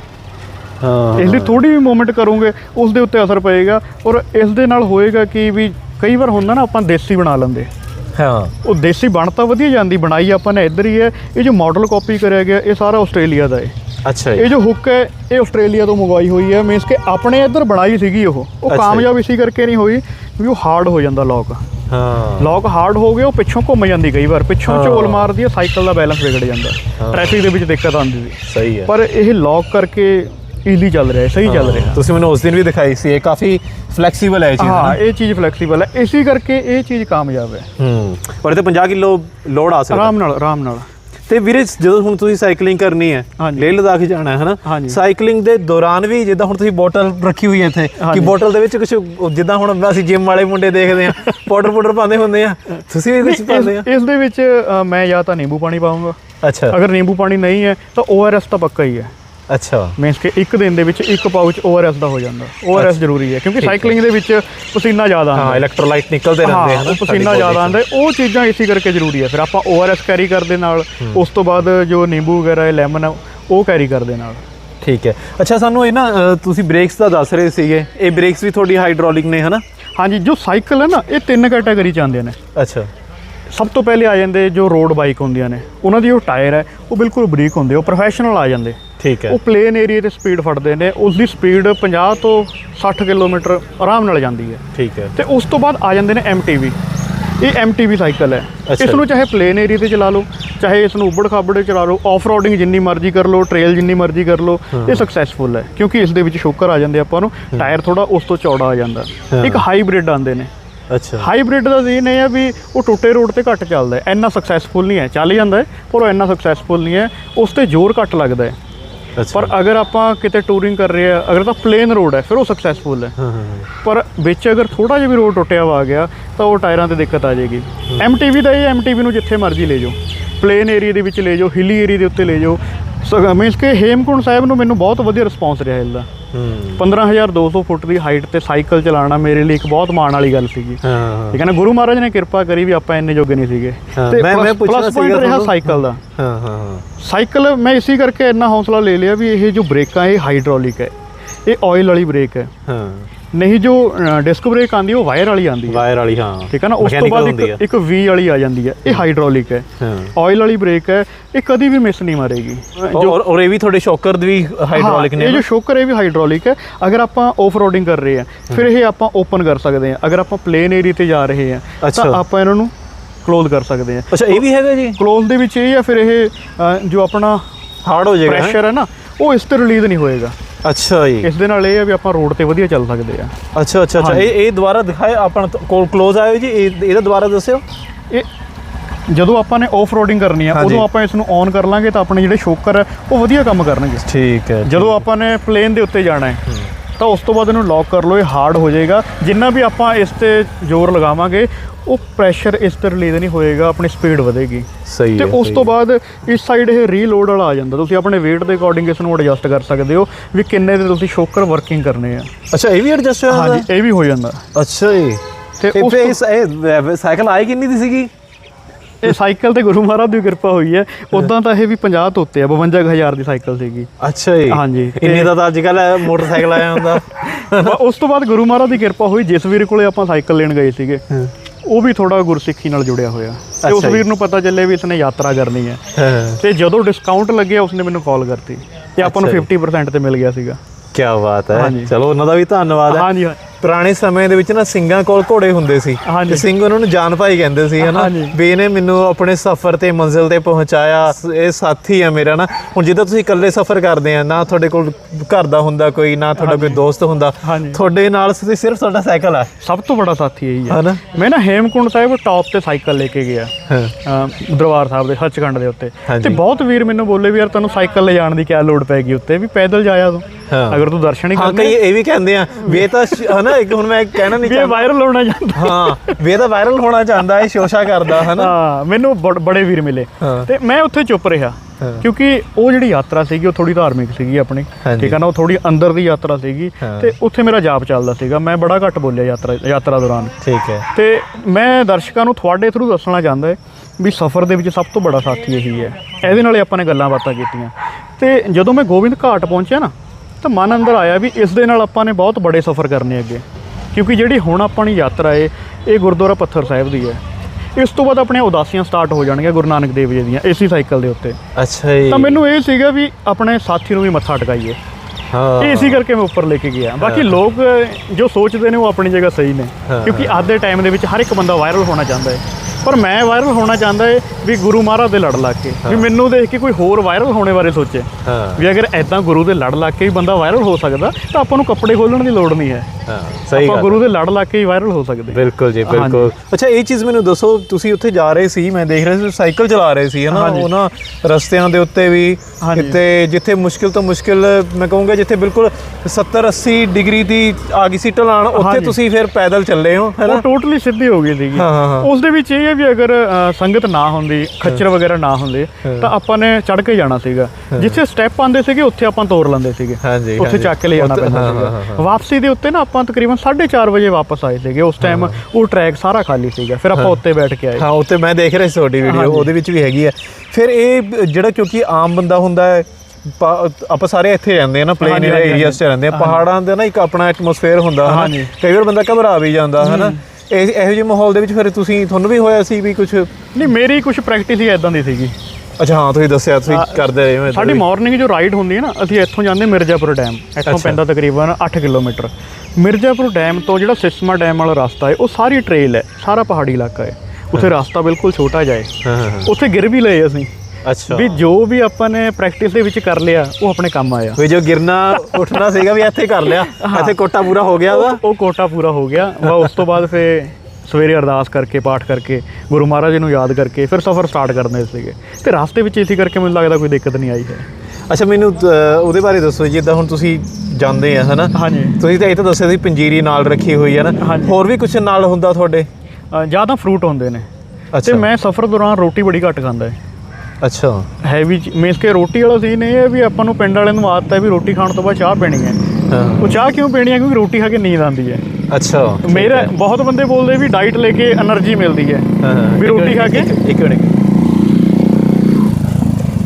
ਹਾਂ ਇਸ ਦੀ ਥੋੜੀ ਵੀ ਮੂਵਮੈਂਟ ਕਰੋਗੇ ਉਸ ਦੇ ਉੱਤੇ ਅਸਰ ਪਏਗਾ। ਔਰ ਇਸ ਦੇ ਨਾਲ ਹੋਏਗਾ ਕਿ ਵੀ ਕਈ ਵਾਰ ਹੁੰਦਾ ਨਾ ਆਪਾਂ ਦੇਸੀ ਬਣਾ ਲੈਂਦੇ। ਹਾਂ। ਉਹ ਦੇਸੀ ਬਣ ਤਾਂ ਵਧੀਆ ਜਾਂਦੀ ਬਣਾਈ ਆਪਾਂ ਨੇ ਇੱਧਰ ਹੀ ਹੈ। ਇਹ ਜੋ ਮਾਡਲ ਕਾਪੀ ਕਰਿਆ ਗਿਆ ਇਹ ਸਾਰਾ ਆਸਟ੍ਰੇਲੀਆ ਦਾ ਹੈ। ਅੱਛਾ ਇਹ ਜੋ ਹੁੱਕ ਹੈ ਇਹ ਆਸਟ੍ਰੇਲੀਆ ਤੋਂ ਮੰਗਵਾਈ ਹੋਈ ਹੈ। ਮੀਨਸ ਕਿ ਆਪਣੇ ਇੱਧਰ ਬਣਾਈ ਸੀਗੀ ਉਹ। ਉਹ। ਕਾਮਯਾਬ ਇਸੀ ਕਰਕੇ ਨਹੀਂ ਹੋਈ ਵੀ ਉਹ ਹਾਰਡ ਹੋ ਜਾਂਦਾ ਲੌਕ ਹਾਂ। ਲੌਕ ਹਾਰਡ ਹੋ ਗਿਆ ਉਹ ਪਿੱਛੋਂ ਘੁੰਮ ਜਾਂਦੀ ਕਈ ਵਾਰ। ਪਿੱਛੋਂ। ਝੋਲ ਮਾਰਦੀ ਹੈ ਸਾਈਕਲ ਦਾ ਬੈਲੈਂਸ ਵਿਗੜ ਜਾਂਦਾ। ਟ੍ਰੈਫਿਕ ਦੇ ਵਿੱਚ ਦਿੱਕਤ ਆਉਂਦੀ ਸੀ। ਸਹੀ ਹੈ। ਪਰ ਇਹ ਲੌਕ ਕਰਕੇ ਈਜ਼ੀ ਚੱਲ ਰਿਹਾ ਹੈ ਸਹੀ ਚੱਲ ਰਿਹਾ। ਤੁਸੀਂ ਮੈਨੂੰ ਉਸ ਦਿਨ ਵੀ ਦਿਖਾਈ ਸੀ ਇਹ ਕਾਫੀ ਫਲੈਕਸੀਬਲ ਹੈ ਇਹ ਚੀਜ਼ ਹਾਂ ਇਹ ਚੀਜ਼ ਫਲੈਕਸੀਬਲ ਹੈ। ਇਸੇ ਕਰਕੇ ਇਹ ਚੀਜ਼ ਕਾਮਯਾਬ ਹੈ। ਹੂੰ। ਪਰ ਇਹ ਤੇ 50 ਕਿਲੋ ਲੋਡ ਆ ਸਕਦਾ। ਆਰਾਮ ਨਾਲ ਆਰਾਮ ਨਾਲ। ਤੇ ਵੀਰੇ ਜਦੋਂ ਹੁਣ ਤੁਸੀਂ ਸਾਈਕਲਿੰਗ ਕਰਨੀ ਹੈ। ਲੇਹ ਲਦਾਖ ਜਾਣਾ ਹੈ ਹਨਾ। ਸਾਈਕਲਿੰਗ ਦੇ ਦੌਰਾਨ ਵੀ ਜਿੱਦਾਂ ਹੁਣ ਤੁਸੀਂ ਬੋਟਲ ਰੱਖੀ ਹੋਈ ਹੈ ਇੱਥੇ ਕਿ। ਬੋਟਲ ਦੇ ਵਿੱਚ ਕੁਝ ਜਿੱਦਾਂ ਹੁਣ ਅਸੀਂ ਜਿਮ ਵਾਲੇ ਮੁੰਡੇ ਦੇਖਦੇ ਆ ਪਾਊਡਰ ਪਾਊਡਰ ਪਾਉਂਦੇ ਹੁੰਦੇ ਆ ਤੁਸੀਂ ਵੀ ਕੁਝ ਪਾਉਂਦੇ ਆ ਇਸ ਦੇ ਵਿੱਚ ਮੈਂ ਜਾਂ ਤਾਂ ਨਿੰਬੂ ਪਾਣੀ ਪਾਉਂਗਾ ਅੱਛਾ ਅਗਰ ਨਿੰਬੂ ਪਾਣੀ ਨਹੀਂ ਹੈ ਤਾਂ ORS ਤਾਂ ਪੱਕਾ ਹੀ ਹੈ ਅੱਛਾ। ਮੀਨਸ ਕਿ ਇੱਕ ਦਿਨ ਦੇ ਵਿੱਚ ਇੱਕ ਪਾਊਚ ORS ਦਾ ਹੋ ਜਾਂਦਾ। ORS ਜ਼ਰੂਰੀ ਹੈ ਕਿਉਂਕਿ ਹੈ। ਸਾਈਕਲਿੰਗ ਦੇ ਵਿੱਚ ਪਸੀਨਾ ਜ਼ਿਆਦਾ ਹਾਂ ਆਉਂਦਾ। ਇਲੈਕਟ੍ਰੋਲਾਈਟ ਨਿਕਲਦੇ ਰਹਿੰਦੇ ਹਾਂ ਹਨ ਪਸੀਨਾ ਜ਼ਿਆਦਾ ਆਉਂਦਾ। ਹੈ। ਉਹ ਚੀਜ਼ਾਂ ਇਸੇ ਕਰਕੇ ਜ਼ਰੂਰੀ ਹੈ। ਫਿਰ ਆਪਾਂ ORS ਕੈਰੀ ਕਰਦੇ ਨਾਲ ਉਸ ਤੋਂ ਬਾਅਦ ਜੋ ਨਿੰਬੂ ਵਗੈਰਾ ਹੈ ਲੈਮਨ ਉਹ ਕੈਰੀ ਕਰਦੇ ਨਾਲ। ਠੀਕ ਹੈ। ਅੱਛਾ ਸਾਨੂੰ ਇਹ ਨਾ ਤੁਸੀਂ ਬ੍ਰੇਕਸ ਦਾ ਦੱਸ ਰਹੇ ਸੀਗੇ। ਇਹ ਬ੍ਰੇਕਸ ਵੀ ਤੁਹਾਡੀ ਹਾਈਡ੍ਰੋਲਿਕ ਨੇ ਹਨਾ? ਹਾਂਜੀ ਜੋ ਸਾਈਕਲ ਹੈ ਨਾ ਇਹ ਤਿੰਨ ਕੈਟਾਗਰੀ ਚ ਆਉਂਦੇ ਨੇ। ਅੱਛਾ। ਸਭ ਤੋਂ ਪਹਿਲੇ ਆ ਜਾਂਦੇ ਜੋ ਰੋਡ ਬਾਈਕ ਹੁੰਦੀਆਂ ਨੇ ਉਹਨਾਂ ਦੀ ਜੋ ਟਾਇਰ ਹੈ ਉਹ ਬਿਲਕੁਲ ਬਰੀਕ ਹੁੰਦੇ ਉਹ ਪ੍ਰੋਫੈਸ਼ਨਲ ਆ ਜਾਂਦੇ। ਠੀਕ ਹੈ। ਉਹ ਪਲੇਨ ਏਰੀਆ ਤੇ ਸਪੀਡ ਫੜਦੇ ਨੇ ਉਸ ਦੀ ਸਪੀਡ 50 ਤੋਂ 60 ਕਿਲੋਮੀਟਰ ਆਰਾਮ ਨਾਲ ਜਾਂਦੀ ਹੈ। ਠੀਕ ਹੈ। ਤੇ ਉਸ ਤੋਂ ਬਾਅਦ ਆ ਜਾਂਦੇ ਨੇ MTV ਇਹ MTV ਸਾਈਕਲ ਹੈ। ਇਸ ਨੂੰ ਚਾਹੇ ਪਲੇਨ ਏਰੀਆ ਤੇ ਚਲਾ ਲਓ ਚਾਹੇ ਇਸ ਨੂੰ ਉੱਬੜ ਖਾਬੜੇ ਚਲਾ ਲਓ ਆਫ ਰੋਡਿੰਗ ਜਿੰਨੀ ਮਰਜ਼ੀ ਕਰ ਲਓ ਟ੍ਰੇਲ ਜਿੰਨੀ ਮਰਜ਼ੀ ਕਰ ਲਓ ਇਹ ਸਕਸੈਸਫੁਲ ਹੈ। ਕਿਉਂਕਿ ਇਸ ਦੇ ਵਿੱਚ ਸ਼ੋਕਰ ਆ ਜਾਂਦੇ ਆਪਾਂ ਨੂੰ ਟਾਇਰ ਥੋੜਾ ਉਸ ਤੋਂ ਚੌੜਾ ਆ ਜਾਂਦਾ। ਇੱਕ ਹਾਈਬ੍ਰਿਡ ਆਉਂਦੇ ਨੇ। ਅੱਛਾ। ਹਾਈਬ੍ਰਿਡ ਦਾ ਸੀਨ ਇਹ ਹੈ ਵੀ ਉਹ ਟੁੱਟੇ ਰੋਡ ਤੇ ਘੱਟ ਚੱਲਦਾ ਹੈ। ਇੰਨਾ ਸਕਸੈਸਫੁਲ ਨਹੀਂ ਹੈ। ਚੱਲ ਜਾਂਦਾ ਹੈ ਪਰ ਉਹ ਇੰਨਾ ਸਕਸੈਸਫੁਲ ਨਹੀਂ ਹੈ। ਉਸ ਤੇ ਜ਼ੋਰ ਘੱਟ ਲੱਗਦਾ ਹੈ। ਪਰ ਅਗਰ ਆਪਾਂ ਕਿਤੇ ਟੂਰਿੰਗ ਕਰ ਰਹੇ ਆ ਅਗਰ ਤਾਂ ਪਲੇਨ ਰੋਡ ਹੈ ਫਿਰ ਉਹ ਸਕਸੈਸਫੁਲ ਹੈ। ਪਰ ਵਿੱਚ ਅਗਰ ਥੋੜਾ ਜਿਹਾ ਵੀ ਰੋਡ ਟੁੱਟਿਆ ਵਾ ਗਿਆ ਤਾਂ ਉਹ ਟਾਇਰਾਂ ਤੇ ਦਿੱਕਤ ਆ ਜਾਏਗੀ। MTV ਦਾ ਇਹ MTV ਨੂੰ ਜਿੱਥੇ ਮਰਜ਼ੀ ਲੈ ਜਾਓ। ਪਲੇਨ ਏਰੀਆ ਦੇ ਵਿੱਚ ਲੈ ਜਾਓ ਹਿਲੀ ਏਰੀਆ ਦੇ ਉੱਤੇ ਲੈ ਜਾਓ। ਮੀਨਸ ਕਿ ਹੇਮਕੁੰਡ ਸਾਹਿਬ ਨੂੰ ਮੈਨੂੰ ਬਹੁਤ ਵਧੀਆ ਰਿਸਪੌਂਸ ਰਿਹਾ ਇਹਦਾ। ਹੂੰ। 15200 ਫੁੱਟ ਦੀ ਹਾਈਟ ਤੇ ਸਾਈਕਲ ਚਲਾਉਣਾ ਮੇਰੇ ਲਈ ਇੱਕ ਬਹੁਤ ਮਾਣ ਵਾਲੀ ਗੱਲ ਸੀਗੀ। ਠੀਕ ਹੈ ਨਾ? ਗੁਰੂ ਮਹਾਰਾਜ ਨੇ ਕਿਰਪਾ ਕਰੀ ਵੀ ਆਪਾਂ ਇੰਨੇ ਜੋਗੇ ਨਹੀਂ ਸੀਗੇ। ਹਾਂ, ਮੈਂ- ਮੈਂ ਪੁੱਛਣਾ ਸੀਗਾ ਰਿਹਾ। ਸਾਈਕਲ ਦਾ। ਹਾਂ ਹਾਂ ਸਾਈਕਲ ਮੈਂ ਇਸੇ ਕਰਕੇ ਇੰਨਾ ਹੌਸਲਾ ਲੈ ਲਿਆ ਵੀ ਇਹ ਜੋ ਬ੍ਰੇਕਾਂ ਇਹ ਹਾਈਡ੍ਰੋਲਿਕ ਹੈ। ਇਹ ਆਇਲ ਵਾਲੀ ਬ੍ਰੇਕ ਹੈ। ਹਾਂ। ਨਹੀਂ ਜੋ ਡਿਸਕ ਬ੍ਰੇਕ ਆਂਦੀ ਉਹ ਵਾਇਰ ਵਾਲੀ ਆਂਦੀ ਹੈ। ਵਾਇਰ ਵਾਲੀ ਹਾਂ। ਠੀਕ ਹੈ ਨਾ? ਉਸ ਤੋਂ ਬਾਅਦ ਇੱਕ ਇੱਕ ਵੀ ਵਾਲੀ ਆ ਜਾਂਦੀ ਹੈ। ਇਹ ਹਾਈਡ੍ਰੋਲਿਕ ਹੈ। ਹਾਂ। ਆਇਲ ਵਾਲੀ ਬ੍ਰੇਕ ਹੈ। ਇਹ ਕਦੀ ਵੀ ਮਿਸ ਨਹੀਂ ਮਾਰੇਗੀ। ਔਰ ਔਰ ਇਹ ਵੀ ਤੁਹਾਡੇ ਸ਼ੌਕਰ ਦੇ ਵੀ ਹਾਈਡ੍ਰੋਲਿਕ ਹਾਂ, ਨੇ ਇਹ ਜੋ ਸ਼ੋਕਰ ਇਹ ਵੀ ਹਾਈਡ੍ਰੋਲਿਕ ਹੈ। ਅਗਰ ਆਪਾਂ ਆਫ ਰੋਡਿੰਗ ਕਰ ਰਹੇ ਹਾਂ ਫਿਰ ਇਹ ਆਪਾਂ ਓਪਨ ਕਰ ਸਕਦੇ ਹਾਂ। ਅਗਰ ਆਪਾਂ ਪਲੇਨ ਏਰੀਆ ਤੇ ਜਾ ਰਹੇ ਹਾਂ। ਤਾਂ ਆਪਾਂ ਇਹਨਾਂ ਨੂੰ ਕਲੋਜ਼ ਕਰ ਸਕਦੇ ਹਾਂ। ਅੱਛਾ ਇਹ ਵੀ ਹੈਗਾ ਜੀ? ਕਲੋਜ਼ ਦੇ ਵਿੱਚ ਇਹ ਆ ਫਿਰ ਇਹ ਜੋ ਆਪਣਾ ਹਾਰਡ ਹੋ ਜਾਏਗਾ ਹੈਂ? ਪ੍ਰੈਸ਼ਰ ਹੈ ਨਾ ਉਹ ਇਸ ਤੇ ਰਿਲੀਜ਼ ਨਹੀਂ ਹੋਏਗਾ। ਅੱਛਾ ਜੀ। ਇਸ ਦੇ ਨਾਲ ਇਹ ਆ ਵੀ ਆਪਾਂ ਰੋਡ ਤੇ ਵਧੀਆ ਚੱਲ ਸਕਦੇ ਆ। ਅੱਛਾ ਅੱਛਾ ਅੱਛਾ। ਇਹ ਇਹ ਦੁਬਾਰਾ ਦਿਖਾਏ ਆਪਣਾ ਕੋਲ ক্লোਜ਼ ਆਇਓ ਜੀ ਇਹ ਇਹਦਾ ਦੁਬਾਰਾ ਦੱਸਿਓ। ਇਹ ਜਦੋਂ ਆਪਾਂ ਨੇ ਆਫ ਰੋਡਿੰਗ ਕਰਨੀ ਆ। ਉਦੋਂ ਆਪਾਂ ਇਸ ਨੂੰ ਔਨ ਕਰ ਲਾਂਗੇ ਤਾਂ ਆਪਣੇ ਜਿਹੜੇ ਸ਼ੋਕਰ ਉਹ ਵਧੀਆ ਕੰਮ ਕਰਨਗੇ। ਠੀਕ ਹੈ ਜਦੋਂ ਆਪਾਂ ਨੇ ਪਲੇਨ ਦੇ ਉੱਤੇ ਜਾਣਾ ਹੈ ਤਾਂ ਉਸ ਤੋਂ ਬਾਅਦ ਇਹਨੂੰ ਲੌਕ ਕਰ ਲਓ ਇਹ ਹਾਰਡ ਹੋ ਜਾਏਗਾ। ਜਿੰਨਾ ਵੀ ਆਪਾਂ ਇਸ ਤੇ ਜ਼ੋਰ ਲਗਾਵਾਂਗੇ ਉਹ ਪ੍ਰੈਸ਼ਰ ਇਸ ਤੇ ਰਿਲੀਜ਼ ਨਹੀਂ ਹੋਏਗਾ ਆਪਣੀ ਸਪੀਡ ਵਧੇਗੀ। ਸਹੀ ਤੇ ਹੈ ਉਸ ਤੋਂ ਬਾਅਦ ਇਸ ਸਾਈਡ ਇਹ ਰੀਲੋਡ ਵਾਲਾ ਆ ਜਾਂਦਾ। ਤੁਸੀਂ ਆਪਣੇ weight ਦੇ ਅਕੋਰਡਿੰਗ ਇਸ ਨੂੰ ਐਡਜਸਟ ਕਰ ਸਕਦੇ ਹੋ ਵੀ ਕਿੰਨੇ ਦੇ ਤੁਸੀਂ ਸ਼ੋਕਰ ਵਰਕਿੰਗ ਕਰਨੇ ਆ। ਅੱਛਾ ਇਹ ਵੀ ਐਡਜਸਟ ਹੋਇਆ ਹੁੰਦਾ ਹਾਂਜੀ ਇਹ ਵੀ ਹੋ ਜਾਂਦਾ। ਅੱਛਾ ਜੀ। ਤੇ ਉਸ ਇਸ ਇਹ ਸਾਈਕਲ ਆਈ ਕਿੰਨੀ ਦੀ ਸੀਗੀ? ਇਹ ਸਾਈਕਲ ਤੇ ਗੁਰੂ ਮਹਾਰਾਜ ਦੀ ਕਿਰਪਾ ਹੋਈ ਹੈ। ਉਦਾਂ ਤਾਂ ਇਹ ਵੀ 50 ਤੋਂ ਉੱਤੇ ਆ 52000 ਦੀ ਸਾਈਕਲ ਸੀਗੀ। ਅੱਛਾ ਜੀ। ਹਾਂਜੀ, ਇੰਨੇ ਦਾ ਤਾਂ ਅੱਜ ਕੱਲ ਮੋਟਰਸਾਈਕਲ ਆਇਆ ਹੁੰਦਾ। [LAUGHS] ਉਸ ਤੋਂ ਬਾਅਦ ਗੁਰੂ ਮਹਾਰਾਜ ਦੀ ਕਿਰਪਾ ਹੋਈ ਜਿਸ ਵੀਰ ਕੋਲੇ ਆਪਾਂ ਸਾਈਕਲ ਲੈਣ ਗਏ ਸੀਗੇ ਉਹ ਵੀ ਥੋੜਾ ਗੁਰਸਿੱਖੀ ਨਾਲ ਜੁੜਿਆ ਹੋਇਆ। ਤੇ ਉਸ। ਵੀਰ ਨੂੰ ਪਤਾ ਚੱਲਿਆ ਵੀ ਇਸਨੇ ਯਾਤਰਾ ਕਰਨੀ ਹੈ। ਤੇ ਜਦੋਂ ਡਿਸਕਾਊਂਟ ਲੱਗਿਆ ਉਸਨੇ ਮੈਨੂੰ ਕਾਲ ਕਰਤੀ। ਤੇ ਆਪਾਂ ਨੂੰ ਅੱਛਾ ਜੀ। 50% ਤੇ ਮਿਲ ਗਿਆ ਸੀਗਾ। ਕੀ ਬਾਤ ਹੈ। ਚਲੋ ਉਹਨਾਂ ਦਾ ਵੀ ਧੰਨਵਾਦ ਹੈ। ਹਾਂਜੀ ਹਾਂ। ਪੁਰਾਣੇ ਸਮੇਂ ਦੇ ਵਿੱਚ ਨਾ ਸਿੰਘਾਂ ਕੋਲ ਘੋੜੇ ਹੁੰਦੇ ਸੀ। ਤੇ ਸਿੰਘ ਉਹਨਾਂ ਨੂੰ ਜਾਨ ਭਾਈ ਕਹਿੰਦੇ ਸੀ ਹਨਾ। ਵੀ ਇਹਨੇ ਮੈਨੂੰ ਆਪਣੇ ਸਫ਼ਰ ਤੇ ਮੰਜ਼ਿਲ ਤੇ ਪਹੁੰਚਾਇਆ। ਇਹ ਸਾਥੀ ਆ ਮੇਰਾ ਨਾ। ਹੁਣ ਜਿੱਦਾਂ ਤੁਸੀਂ ਇਕੱਲੇ ਸਫ਼ਰ ਕਰਦੇ ਆ ਨਾ ਤੁਹਾਡੇ ਕੋਲ ਘਰ ਦਾ ਹੁੰਦਾ ਕੋਈ ਨਾ ਤੁਹਾਡਾ ਕੋਈ ਦੋਸਤ ਹੁੰਦਾ। ਤੁਹਾਡੇ ਨਾਲ ਸਿਰਫ ਤੁਹਾਡਾ ਸਾਈਕਲ ਆ। ਸਭ ਤੋਂ ਬੜਾ ਸਾਥੀ ਇਹੀ ਹੈ ਹਨਾ? ਮੈਂ ਨਾ ਹੇਮਕੁੰਡ ਸਾਹਿਬ ਟੌਪ ਤੇ ਸਾਈਕਲ ਲੈ ਕੇ ਗਿਆ। ਹਾਂ। ਦਰਬਾਰ ਸਾਹਿਬ ਦੇ ਸੱਚਖੰਡ ਦੇ ਉੱਤੇ। ਤੇ ਬਹੁਤ ਵੀਰ ਮੈਨੂੰ ਬੋਲੇ ਵੀ ਯਾਰ ਤੈਨੂੰ ਸਾਈਕਲ ਲੈ ਜਾਣ ਦੀ ਕੀ ਲੋੜ ਪੈ ਗਈ ਉੱਤੇ ਵੀ ਪੈਦਲ ਜਾਇਆ ਤੂੰ। ਹਾਂ। ਅਗਰ ਤੂੰ ਦਰਸ਼ਨ ਹੀ ਹਾਂ ਕਰਨੇ ਕਈ ਇਹ ਵੀ ਕਹਿੰਦੇ ਆ ਵੀ ਇਹ ਤਾਂ ਸ਼- ਹਨਾ ਇੱਕ ਹੁਣ ਮੈਂ ਕਹਿਣਾ ਨਹੀਂ ਵੀ ਇਹ ਚਾਹੁੰਦਾ। ਵਾਇਰਲ ਹੋਣਾ ਜਾਂਦਾ ਹਾਂ ਵੀ ਇਹ ਤਾਂ ਵਾਇਰਲ ਹੋਣਾ ਚਾਹੁੰਦਾ ਹੈ ਸ਼ੋਸ਼ਾ ਕਰਦਾ ਹਨਾ ਹਾਂ ਮੈਨੂੰ ਬੜ- ਵੀਰ ਮਿਲੇ। ਤੇ ਮੈਂ ਉੱਥੇ ਚੁੱਪ ਰਿਹਾ। ਕਿਉਂਕਿ ਉਹ ਜਿਹੜੀ ਯਾਤਰਾ ਸੀਗੀ ਉਹ ਥੋੜੀ ਧਾਰਮਿਕ ਸੀਗੀ ਆਪਣੀ। ਠੀਕ ਹੈ ਨਾ ਉਹ ਥੋੜੀ ਅੰਦਰ ਦੀ ਯਾਤਰਾ ਸੀਗੀ। ਤੇ ਉੱਥੇ ਮੇਰਾ ਜਾਪ ਚੱਲਦਾ ਸੀਗਾ ਮੈਂ ਬੜਾ ਘੱਟ ਬੋਲਿਆ ਯਾਤਰਾ ਯਾਤਰਾ ਦੌਰਾਨ। ਠੀਕ ਹੈ। ਤੇ ਮੈਂ ਦਰਸ਼ਕਾਂ ਨੂੰ ਤੁਹਾਡੇ ਥਰੂ ਦੱਸਣਾ ਚਾਹੁੰਦਾ ਹੈ ਵੀ ਸਫ਼ਰ ਦੇ ਵਿੱਚ ਸਭ ਤੋਂ ਬੜਾ ਸਾਥੀ ਇਹੀ ਹੈ। ਇਹਦੇ ਨਾਲ ਹੀ ਆਪਾਂ ਨੇ ਗੱਲਾਂ ਬਾਤਾਂ ਕੀਤੀਆਂ। ਤੇ ਜਦੋਂ ਮੈਂ ਗੋਬਿੰਦ ਘਾਟ ਪਹੁੰਚਿਆ ਨਾ ਤਾਂ ਮਨ ਅੰਦਰ ਆਇਆ ਵੀ ਇਸ ਦੇ ਨਾਲ ਆਪਾਂ ਨੇ ਬਹੁਤ ਬੜੇ ਸਫ਼ਰ ਕਰਨੇ ਅੱਗੇ। ਕਿਉਂਕਿ ਜਿਹੜੀ ਹੁਣ ਆਪਣੀ ਯਾਤਰਾ ਹੈ ਇਹ ਗੁਰਦੁਆਰਾ ਪੱਥਰ ਸਾਹਿਬ ਦੀ ਹੈ। ਇਸ ਤੋਂ ਬਾਅਦ ਆਪਣੀਆਂ ਉਦਾਸੀਆਂ ਸਟਾਰਟ ਹੋ ਜਾਣਗੀਆਂ ਗੁਰੂ ਨਾਨਕ ਦੇਵ ਜੀ ਦੀਆਂ ਏਸੀ ਸਾਈਕਲ ਦੇ ਉੱਤੇ। ਅੱਛਾ ਜੀ। ਤਾਂ ਮੈਨੂੰ ਇਹ ਸੀਗਾ ਵੀ ਆਪਣੇ ਸਾਥੀ ਨੂੰ ਵੀ ਮੱਥਾ ਟਿਕਾਈਏ। ਹਾਂ। ਇਸੇ ਕਰਕੇ ਮੈਂ ਉੱਪਰ ਲੈ ਕੇ ਗਿਆ। ਬਾਕੀ ਲੋਕ ਜੋ ਸੋਚਦੇ ਨੇ ਉਹ ਆਪਣੀ ਜਗ੍ਹਾ ਸਹੀ ਨੇ। ਕਿਉਂਕਿ ਅੱਜ ਦੇ ਟਾਈਮ ਦੇ ਵਿੱਚ ਹਰ ਇੱਕ ਬੰਦਾ ਵਾਇਰਲ ਹੋਣਾ ਚਾਹੁੰਦਾ ਹੈ ਪਰ ਮੈਂ ਵਾਇਰਲ ਹੋਣਾ ਚਾਹੁੰਦਾ ਏ ਵੀ ਗੁਰੂ ਮਹਾਰਾਜ ਦੇ ਲੜ ਲੱਗ ਕੇ। ਵੀ ਮੈਨੂੰ ਦੇਖ ਕੇ ਕੋਈ ਹੋਰ ਵਾਇਰਲ ਹੋਣੇ ਬਾਰੇ ਸੋਚੇ। ਹਾਂ। ਵੀ ਅਗਰ ਐਦਾਂ ਗੁਰੂ ਦੇ ਲੜ ਲੱਗ ਕੇ ਵੀ ਬੰਦਾ ਵਾਇਰਲ ਹੋ ਸਕਦਾ ਤਾਂ ਆਪਾਂ ਨੂੰ ਕੱਪੜੇ ਖੋਲਣ ਦੀ ਲੋੜ ਨਹੀਂ ਹੈ। ਹਾਂ ਸਹੀ ਆਪਾਂ ਗੁਰੂ ਦੇ ਲੜ ਲੱਗ ਕੇ ਹੀ ਵਾਇਰਲ ਹੋ ਸਕਦੇ। ਬਿਲਕੁਲ ਜੀ ਬਿਲਕੁਲ। ਅੱਛਾ ਇਹ ਚੀਜ਼ ਮੈਨੂੰ ਦੱਸੋ ਤੁਸੀਂ ਉੱਥੇ ਜਾ ਰਹੇ ਸੀ ਮੈਂ ਦੇਖ ਰਿਹਾ ਸੀ ਸਾਈਕਲ ਚਲਾ ਰਹੇ ਸੀ ਹਨਾ? ਉਹਨਾਂ ਰਸਤਿਆਂ ਦੇ ਉੱਤੇ ਵੀ। ਕਿਤੇ ਜਿੱਥੇ ਮੁਸ਼ਕਿਲ ਤੋਂ ਮੁਸ਼ਕਿਲ ਮੈਂ ਕਹੂੰਗਾ ਜਿੱਥੇ ਬਿਲਕੁਲ 70 80 ਡਿਗਰੀ ਦੀ ਆ ਗਈ ਸੀ ਢਲਾਣ ਉੱਥੇ। ਤੁਸੀਂ ਫਿਰ ਪੈਦਲ ਚੱਲੇ ਹੋ ਹੈਨਾ? ਉਹ ਟੋਟਲੀ ਸਿੱਧੀ ਹੋ ਗਈ ਸੀਗੀ। ਹਾਂ, ਹਾਂ, ਹਾਂ। ਉਸ ਦੇ ਵਿੱਚ ਇਹ ਹੈ ਵੀ ਅਗਰ ਸੰਗਤ ਨਾ ਹੁੰਦੀ ਖੱਚਰ ਵਗੈਰਾ ਨਾ ਹੁੰਦੇ ਤਾਂ ਆਪਾਂ ਨੇ ਚੜ ਕੇ ਜਾਣਾ ਸੀਗਾ। ਜਿੱਥੇ ਸਟੈਪ ਆਉਂਦੇ ਸੀਗੇ ਉੱਥੇ ਆਪਾਂ ਤੋਰ ਲੈਂਦੇ ਸੀਗੇ। ਉੱਥੇ। ਚੱਕ ਕੇ ਲੈ ਜਾਣਾ ਪੈਂਦਾ ਸੀਗਾ। ਵਾਪਸੀ ਦੇ ਉੱਤੇ ਨਾ ਆਪਾਂ ਤਕਰੀਬਨ 4:30 ਵਜੇ ਵਾਪਸ ਆਏ ਸੀਗੇ। ਉਸ ਟਾਈਮ ਉਹ ਟਰੈਕ ਸਾਰਾ ਖਾਲੀ ਸੀਗਾ। ਫਿਰ ਆਪਾਂ ਉੱਤੇ ਬੈਠ ਕੇ ਆਏ। ਹਾਂ ਉੱਤੇ ਮੈਂ ਦੇਖ ਰਿਹਾ ਸੀ ਤੁਹਾਡੀ ਵੀਡੀਓ। ਉਹਦੇ ਵਿੱਚ ਵੀ ਹੈਗੀ ਹੈ ਫਿਰ ਇਹ ਜਿਹੜਾ ਕਿਉਂਕਿ ਆਮ ਬੰਦਾ ਹੁੰਦਾ ਹੈ ਆਪਾਂ ਸਾਰੇ ਇੱਥੇ ਰਹਿੰਦੇ ਆ ਨਾ ਪਲੇਨ ਏਰੀਆਸ 'ਚ ਰਹਿੰਦੇ ਆ ਪਹਾੜਾਂ ਦੇ ਨਾ ਇੱਕ ਆਪਣਾ ਐਟਮੋਸਫੇਅਰ ਹੁੰਦਾ ਹੈ। ਕਈ ਵਾਰ ਬੰਦਾ ਘਬਰਾ ਵੀ ਜਾਂਦਾ ਹੈ। ਨਾ ਇਹ ਇਹੋ ਜਿਹੇ ਮਾਹੌਲ ਦੇ ਵਿੱਚ ਫਿਰ ਤੁਸੀਂ ਤੁਹਾਨੂੰ ਵੀ ਹੋਇਆ ਸੀ ਵੀ ਕੁਝ ਨਹੀਂ ਮੇਰੀ ਕੁਝ ਪ੍ਰੈਕਟਿਸ ਹੀ ਐਦਾਂ ਦੀ ਸੀਗੀ। ਅੱਛਾ ਹਾਂ ਤੁਸੀਂ ਦੱਸਿਆ ਤੁਸੀਂ ਕਰਦੇ ਰਹੇ ਹੋ ਸਾਡੀ। ਮਾਰਨਿੰਗ ਜੋ ਰਾਈਡ ਹੁੰਦੀ ਹੈ ਨਾ ਅਸੀਂ ਇੱਥੋਂ ਜਾਂਦੇ ਮਿਰਜ਼ਾਪੁਰ ਡੈਮ ਇੱਥੋਂ। ਪੈਂਦਾ ਤਕਰੀਬਨ 8 ਕਿਲੋਮੀਟਰ। ਮਿਰਜ਼ਾਪੁਰ ਡੈਮ ਤੋਂ ਜਿਹੜਾ ਸਿਸਮਾ ਡੈਮ ਵਾਲਾ ਰਸਤਾ ਹੈ ਉਹ ਸਾਰੀ ਟ੍ਰੇਲ ਹੈ ਸਾਰਾ ਪਹਾੜੀ ਇਲਾਕਾ ਹੈ। ਉੱਥੇ ਰਸਤਾ ਬਿਲਕੁਲ ਛੋਟਾ ਜਾਏ ਹਾਂ ਹਾਂ ਹਾਂ। ਉੱਥੇ ਗਿਰ ਵੀ ਲਏ ਅਸੀਂ। ਅੱਛਾ। ਵੀ ਜੋ ਵੀ ਆਪਾਂ ਨੇ ਪ੍ਰੈਕਟਿਸ ਦੇ ਵਿੱਚ ਕਰ ਲਿਆ ਉਹ ਆਪਣੇ ਕੰਮ ਆਇਆ। ਵੀ ਜੋ ਗਿਰਨਾ ਉੱਠਣਾ ਸੀਗਾ ਵੀ ਇੱਥੇ ਕਰ ਲਿਆ। ਇੱਥੇ ਕੋਟਾ ਪੂਰਾ ਹੋ ਗਿਆ ਉਹਦਾ। ਉਹ ਕੋਟਾ ਪੂਰਾ ਹੋ ਗਿਆ। ਵਾ ਉਸ ਤੋਂ ਬਾਅਦ ਫੇ ਸਵੇਰੇ ਅਰਦਾਸ ਕਰਕੇ ਪਾਠ ਕਰਕੇ ਗੁਰੂ ਮਹਾਰਾਜ ਜੀ ਨੂੰ ਯਾਦ ਕਰਕੇ ਫਿਰ ਸਫ਼ਰ ਸਟਾਰਟ ਕਰਨੇ ਸੀਗੇ। ਤੇ ਰਸਤੇ ਵਿੱਚ ਇਸੇ ਕਰਕੇ ਮੈਨੂੰ ਲੱਗਦਾ ਕੋਈ ਦਿੱਕਤ ਨਹੀਂ ਆਈ ਹੈ। ਅੱਛਾ ਮੈਨੂੰ ਉਹਦੇ ਬਾਰੇ ਦੱਸੋ ਜਿੱਦਾਂ ਹੁਣ ਤੁਸੀਂ ਜਾਂਦੇ ਆ ਹਨਾ? ਹਾਂਜੀ। ਤੁਸੀਂ ਤਾਂ ਇਹ ਤਾਂ ਦੱਸਿਆ ਸੀ ਪੰਜੀਰੀ ਨਾਲ ਰੱਖੀ ਹੋਈ ਹੈ ਨਾ। ਹੋਰ ਵੀ ਕੁਝ ਨਾਲ ਹੁੰਦਾ ਤੁਹਾਡੇ? ਜ਼ਿਆਦਾ ਫਰੂਟ ਹੁੰਦੇ ਨੇ। ਤੇ ਮੈਂ ਸਫ਼ਰ ਦੌਰਾਨ ਰੋਟੀ ਬੜੀ ਘੱਟ ਖਾਂਦਾ ਹੈ। ਅੱਛਾ। ਹੈਵੀ ਮੀਨਸ ਕਿ ਰੋਟੀ ਵਾਲਾ ਸੀਨ ਇਹ ਵੀ ਆਪਾਂ ਨੂੰ ਪਿੰਡ ਵਾਲੇ ਨੂੰ ਆਦਤ ਹੈ ਵੀ ਰੋਟੀ ਖਾਣ ਤੋਂ ਬਾਅਦ ਚਾਹ ਪੀਣੀ ਹੈ। ਉਹ ਚਾਹ ਕਿਉਂ ਪੀਣੀ ਹੈ? ਕਿਉਂਕਿ ਰੋਟੀ ਖਾ ਕੇ ਨੀਂਦ ਆਉਂਦੀ ਹੈ। ਅੱਛਾ। ਮੇਰਾ ਬਹੁਤ ਬੰਦੇ ਬੋਲਦੇ ਵੀ ਡਾਈਟ ਲੈ ਕੇ એનર્ਜੀ ਮਿਲਦੀ ਹੈ। ਵੀ ਰੋਟੀ ਖਾ ਕੇ ਇੱਕ ਮਿੰਟ